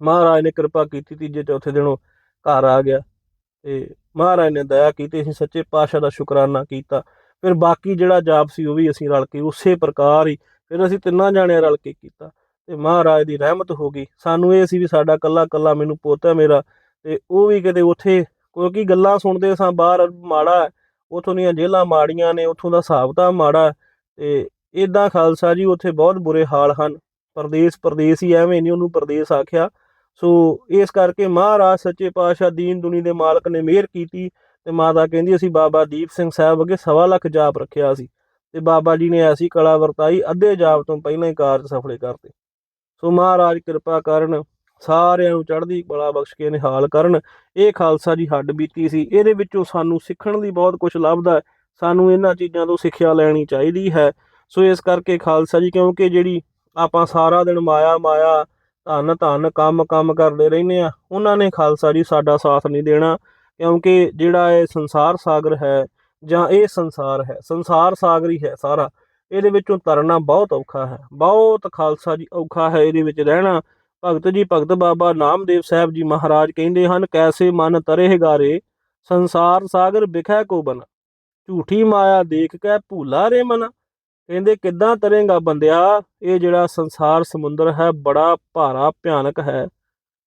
ਮਹਾਰਾਜ ਨੇ ਕਿਰਪਾ ਕੀਤੀ ਤੀਜੇ ਚੌਥੇ ਦਿਨ ਉਹ ਘਰ ਆ ਗਿਆ। ਤੇ ਮਹਾਰਾਜ ਨੇ ਦਇਆ ਕੀਤੀ ਅਸੀਂ ਸੱਚੇ ਪਾਤਸ਼ਾਹ ਦਾ ਸ਼ੁਕਰਾਨਾ ਕੀਤਾ। ਫਿਰ ਬਾਕੀ ਜਿਹੜਾ ਜਾਪ ਸੀ ਉਹ ਵੀ ਅਸੀਂ ਰਲ ਕੇ ਉਸੇ ਪ੍ਰਕਾਰ ਹੀ ਫਿਰ ਅਸੀਂ ਤਿੰਨਾਂ ਜਾਣਿਆਂ ਰਲ ਕੇ ਕੀਤਾ। ਤੇ ਮਹਾਰਾਜ ਦੀ ਰਹਿਮਤ ਹੋ ਗਈ। ਸਾਨੂੰ ਇਹ ਸੀ ਵੀ ਸਾਡਾ ਕੱਲਾ ਕੱਲਾ ਮੈਨੂੰ ਪੁੱਤ ਹੈ ਮੇਰਾ ਤੇ ਉਹ ਵੀ ਕਿਤੇ ਉੱਥੇ ਕਿਉਂਕਿ ਗੱਲਾਂ ਸੁਣਦੇ ਸਾਂ ਬਾਹਰ ਮਾੜਾ ਹੈ, ਉੱਥੋਂ ਦੀਆਂ ਜੇਲਾਂ ਮਾੜੀਆਂ ਨੇ ਉੱਥੋਂ ਦਾ ਹਿਸਾਬ ਤਾਂ ਮਾੜਾ ਤੇ ਇਦਾਂ ਖਾਲਸਾ ਜੀ ਉੱਥੇ ਬਹੁਤ ਬੁਰੇ ਹਾਲ ਹਨ। ਪਰਦੇਸ ਪਰਦੇਸ ਹੀ ਐਵੇਂ ਨਹੀਂ ਉਹਨੂੰ ਪਰਦੇਸ ਆਖਿਆ। ਸੋ ਇਸ ਕਰਕੇ ਮਹਾਰਾਜ ਸੱਚੇ ਪਾਤਸ਼ਾਹ ਦੀਨ ਦੁਨੀ ਦੇ ਮਾਲਕ ਨੇ ਮਿਹਰ ਕੀਤੀ ਤੇ ਮਾਤਾ ਕਹਿੰਦੀ ਅਸੀਂ ਬਾਬਾ ਦੀਪ ਸਿੰਘ ਸਾਹਿਬ ਅੱਗੇ ਸਵਾ ਲੱਖ ਜਾਪ ਰੱਖਿਆ ਸੀ ਤੇ ਬਾਬਾ ਜੀ ਨੇ ਐਸੀ ਕਲਾ ਵਰਤਾਈ, ਅੱਧੇ ਜਾਪ ਤੋਂ ਪਹਿਲਾਂ ਹੀ ਕਾਰਜ ਸਫਲੇ ਕਰਤੇ। ਸੋ ਮਹਾਰਾਜ ਕਿਰਪਾ ਕਰਨ, ਸਾਰਿਆਂ ਨੂੰ ਚੜ੍ਹਦੀ ਕਲਾ ਬਖਸ਼ ਕੇ ਨਿਹਾਲ ਕਰਨ। ਇਹ ਖਾਲਸਾ ਜੀ ਹੱਡ ਬੀਤੀ ਸੀ, ਇਹਦੇ ਵਿੱਚੋਂ ਸਾਨੂੰ ਸਿੱਖਣ ਦੀ ਬਹੁਤ ਕੁਝ ਲੱਭਦਾ ਸਾਨੂੰ ਇਹਨਾਂ ਚੀਜ਼ਾਂ ਤੋਂ ਸਿੱਖਿਆ ਲੈਣੀ ਚਾਹੀਦੀ ਹੈ। ਸੋ ਇਸ ਕਰਕੇ ਖਾਲਸਾ ਜੀ, ਕਿਉਂਕਿ ਜਿਹੜੀ ਆਪਾਂ ਸਾਰਾ ਦਿਨ ਮਾਇਆ ਮਾਇਆ ਧੰਨ ਧੰਨ ਕੰਮ ਕੰਮ ਕਰਦੇ ਰਹਿੰਦੇ ਆ। ਉਹਨਾਂ ਨੇ ਖਾਲਸਾ ਜੀ ਸਾਡਾ ਸਾਥ ਨਹੀਂ ਦੇਣਾ, ਕਿਉਂਕਿ ਜਿਹੜਾ ਇਹ ਸੰਸਾਰ ਸਾਗਰ ਹੈ ਜਾਂ ਇਹ ਸੰਸਾਰ ਹੈ, ਸੰਸਾਰ ਸਾਗਰ ਹੀ ਹੈ ਸਾਰਾ। ਇਹਦੇ ਵਿੱਚੋਂ ਤਰਨਾ ਬਹੁਤ ਔਖਾ ਹੈ। ਬਹੁਤ ਖਾਲਸਾ ਜੀ ਔਖਾ ਹੈ ਇਹਦੇ ਵਿੱਚ ਰਹਿਣਾ। ਭਗਤ ਜੀ, ਭਗਤ ਬਾਬਾ ਨਾਮਦੇਵ ਸਾਹਿਬ ਜੀ ਮਹਾਰਾਜ ਕਹਿੰਦੇ ਹਨ, ਕੈਸੇ ਮਨ ਤਰੇ ਗਾਰੇ ਸੰਸਾਰ ਸਾਗਰ ਵਿਖੈ ਕੋ ਬਨ। ਝੂਠੀ ਮਾਇਆ ਦੇਖ ਕੇ ਭੂਲਾ ਰੇ ਮਨ। ਕਹਿੰਦੇ ਕਿੱਦਾਂ ਤਰੇਗਾ ਬੰਦਿਆ? ਇਹ ਜਿਹੜਾ ਸੰਸਾਰ ਸਮੁੰਦਰ ਹੈ, ਬੜਾ ਭਾਰਾ ਭਿਆਨਕ ਹੈ।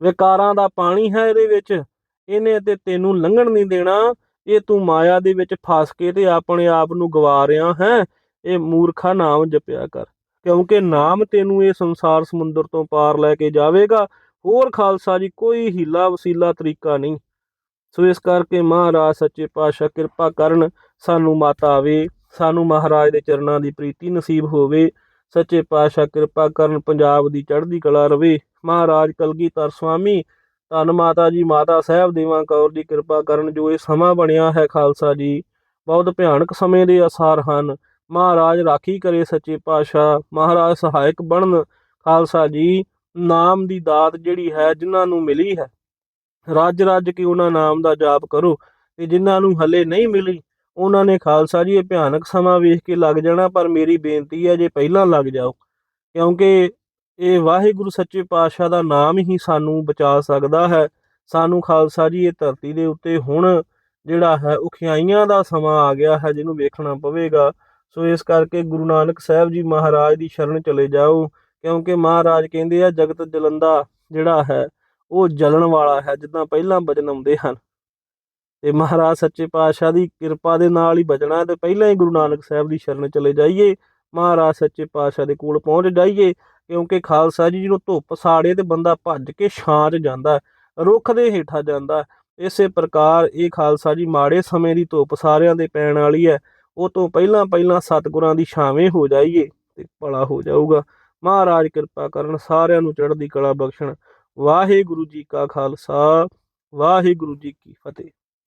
ਵਿਕਾਰਾਂ ਦਾ ਪਾਣੀ ਹੈ ਇਹਦੇ ਵਿੱਚ। ਇਹਨੇ ਤੇ ਤੈਨੂੰ ਲੰਘਣ ਨਹੀਂ ਦੇਣਾ। ਇਹ ਤੂੰ ਮਾਇਆ ਦੇ ਵਿੱਚ ਫਸ ਕੇ ਤੇ ਆਪਣੇ ਆਪ ਨੂੰ ਗਵਾ ਰਿਹਾ ਹੈ। ਇਹ ਮੂਰਖਾ ਨਾਮ ਜਪਿਆ ਕਰ। ਕਿਉਂਕਿ ਨਾਮ ਤੈਨੂੰ ਇਹ ਸੰਸਾਰ ਸਮੁੰਦਰ ਤੋਂ ਪਾਰ ਲੈ ਕੇ ਜਾਵੇਗਾ। ਹੋਰ ਖਾਲਸਾ ਜੀ, ਕੋਈ ਹੀਲਾ ਵਸੀਲਾ ਤਰੀਕਾ ਨਹੀਂ। ਸੋ ਇਸ ਕਰਕੇ ਮਹਾਰਾਜ ਸੱਚੇ ਪਾਤਸ਼ਾਹ ਕਿਰਪਾ ਕਰਨ ਸਾਨੂੰ ਮਾਤਾ ਆਵੇ। ਸਾਨੂੰ ਮਹਾਰਾਜ ਦੇ ਚਰਨਾਂ ਦੀ ਪ੍ਰੀਤੀ ਨਸੀਬ ਹੋਵੇ, ਸੱਚੇ ਪਾਤਸ਼ਾਹ ਕਿਰਪਾ ਕਰਨ ਪੰਜਾਬ ਦੀ ਚੜ੍ਹਦੀ ਕਲਾ ਰਵੇ। ਮਹਾਰਾਜ ਕਲਗੀਧਰ ਸੁਆਮੀ ਧੰਨ ਮਾਤਾ ਜੀ, ਮਾਤਾ ਸਾਹਿਬ ਦੇਵਾਂ ਕੌਰ ਦੀ ਕਿਰਪਾ ਕਰਨ ਜੋ ਇਹ ਸਮਾਂ ਬਣਿਆ ਹੈ ਖਾਲਸਾ ਜੀ, ਬਹੁਤ ਭਿਆਨਕ ਸਮੇਂ ਦੇ ਅਸਾਰ ਹਨ। ਮਹਾਰਾਜ ਰਾਖੀ ਕਰੇ ਸੱਚੇ ਪਾਤਸ਼ਾਹ, ਮਹਾਰਾਜ ਸਹਾਇਕ ਬਣਨ। ਖਾਲਸਾ ਜੀ, ਨਾਮ ਦੀ ਦਾਤ ਜਿਹੜੀ ਹੈ ਜਿਨ੍ਹਾਂ ਨੂੰ ਮਿਲੀ ਹੈ ਰੱਜ ਰੱਜ ਕੇ ਉਹਨਾਂ ਨਾਮ ਦਾ ਜਾਪ ਕਰੋ ਤੇ ਜਿਨ੍ਹਾਂ ਨੂੰ ਹਲੇ ਨਹੀਂ ਮਿਲੀ ਉਹਨਾਂ ਨੇ ਖਾਲਸਾ ਜੀ, ਇਹ ਭਿਆਨਕ ਸਮਾਂ ਵੇਖ ਕੇ ਲੱਗ ਜਾਣਾ, ਪਰ ਮੇਰੀ ਬੇਨਤੀ ਹੈ ਜੇ ਪਹਿਲਾਂ ਲੱਗ ਜਾਓ, ਕਿਉਂਕਿ ਇਹ ਵਾਹਿਗੁਰੂ ਸੱਚੇ ਪਾਤਸ਼ਾਹ ਦਾ ਨਾਮ ਹੀ ਸਾਨੂੰ ਬਚਾ ਸਕਦਾ ਹੈ। ਸਾਨੂੰ ਖਾਲਸਾ ਜੀ, ਇਹ ਧਰਤੀ ਦੇ ਉੱਤੇ ਹੁਣ ਜਿਹੜਾ ਹੈ, ਉਖਿਆਈਆਂ ਦਾ ਸਮਾਂ ਆ ਗਿਆ ਹੈ, ਜਿਹਨੂੰ ਵੇਖਣਾ ਪਵੇਗਾ। ਸੋ ਇਸ ਕਰਕੇ ਗੁਰੂ ਨਾਨਕ ਸਾਹਿਬ ਜੀ ਮਹਾਰਾਜ ਦੀ ਸ਼ਰਨ ਚਲੇ ਜਾਓ, ਕਿਉਂਕਿ ਮਹਾਰਾਜ ਕਹਿੰਦੇ ਆ, ਜਗਤ ਜਲੰਦਾ ਜਿਹੜਾ ਹੈ, ਉਹ ਜਲਣ ਵਾਲਾ ਹੈ, ਜਿੱਦਾਂ ਪਹਿਲਾਂ ਬਚਨ ਆਉਂਦੇ ਹਨ। ਤੇ ਮਹਾਰਾਜ ਸੱਚੇ ਪਾਤਸ਼ਾਹ ਦੀ ਕਿਰਪਾ ਦੇ ਨਾਲ ਹੀ ਬਚਣਾ ਹੈ ਤੇ ਪਹਿਲਾਂ ਹੀ ਗੁਰੂ ਨਾਨਕ ਸਾਹਿਬ ਦੀ ਸ਼ਰਨ ਚਲੇ ਜਾਈਏ, ਮਹਾਰਾਜ ਸੱਚੇ ਪਾਤਸ਼ਾਹ ਦੇ ਕੋਲ ਪਹੁੰਚ ਜਾਈਏ, ਕਿਉਂਕਿ ਖਾਲਸਾ ਜੀ ਜਿਹਨੂੰ ਧੁੱਪ ਸਾੜੇ ਤੇ ਬੰਦਾ ਭੱਜ ਕੇ ਛਾਂ 'ਚ ਜਾਂਦਾ ਰੁੱਖ ਦੇ ਹੇਠਾਂ ਜਾਂਦਾ ਇਸੇ ਪ੍ਰਕਾਰ ਇਹ ਖਾਲਸਾ ਜੀ ਮਾੜੇ ਸਮੇਂ ਦੀ ਧੁੱਪ ਸਾਰਿਆਂ ਦੇ ਪੈਣ ਵਾਲੀ ਹੈ, ਉਹ ਤੋਂ ਪਹਿਲਾਂ ਪਹਿਲਾਂ ਸਤਿਗੁਰਾਂ ਦੀ ਛਾਵੇਂ ਹੋ ਜਾਈਏ ਤੇ ਭਲਾ ਹੋ ਜਾਊਗਾ। ਮਹਾਰਾਜ ਕਿਰਪਾ ਕਰਨ ਸਾਰਿਆਂ ਨੂੰ ਚੜ੍ਹਦੀ ਕਲਾ ਬਖਸ਼ਣ। ਵਾਹਿਗੁਰੂ ਜੀ ਕਾ ਖਾਲਸਾ, ਵਾਹਿਗੁਰੂ ਜੀ ਕੀ ਫਤਿਹ।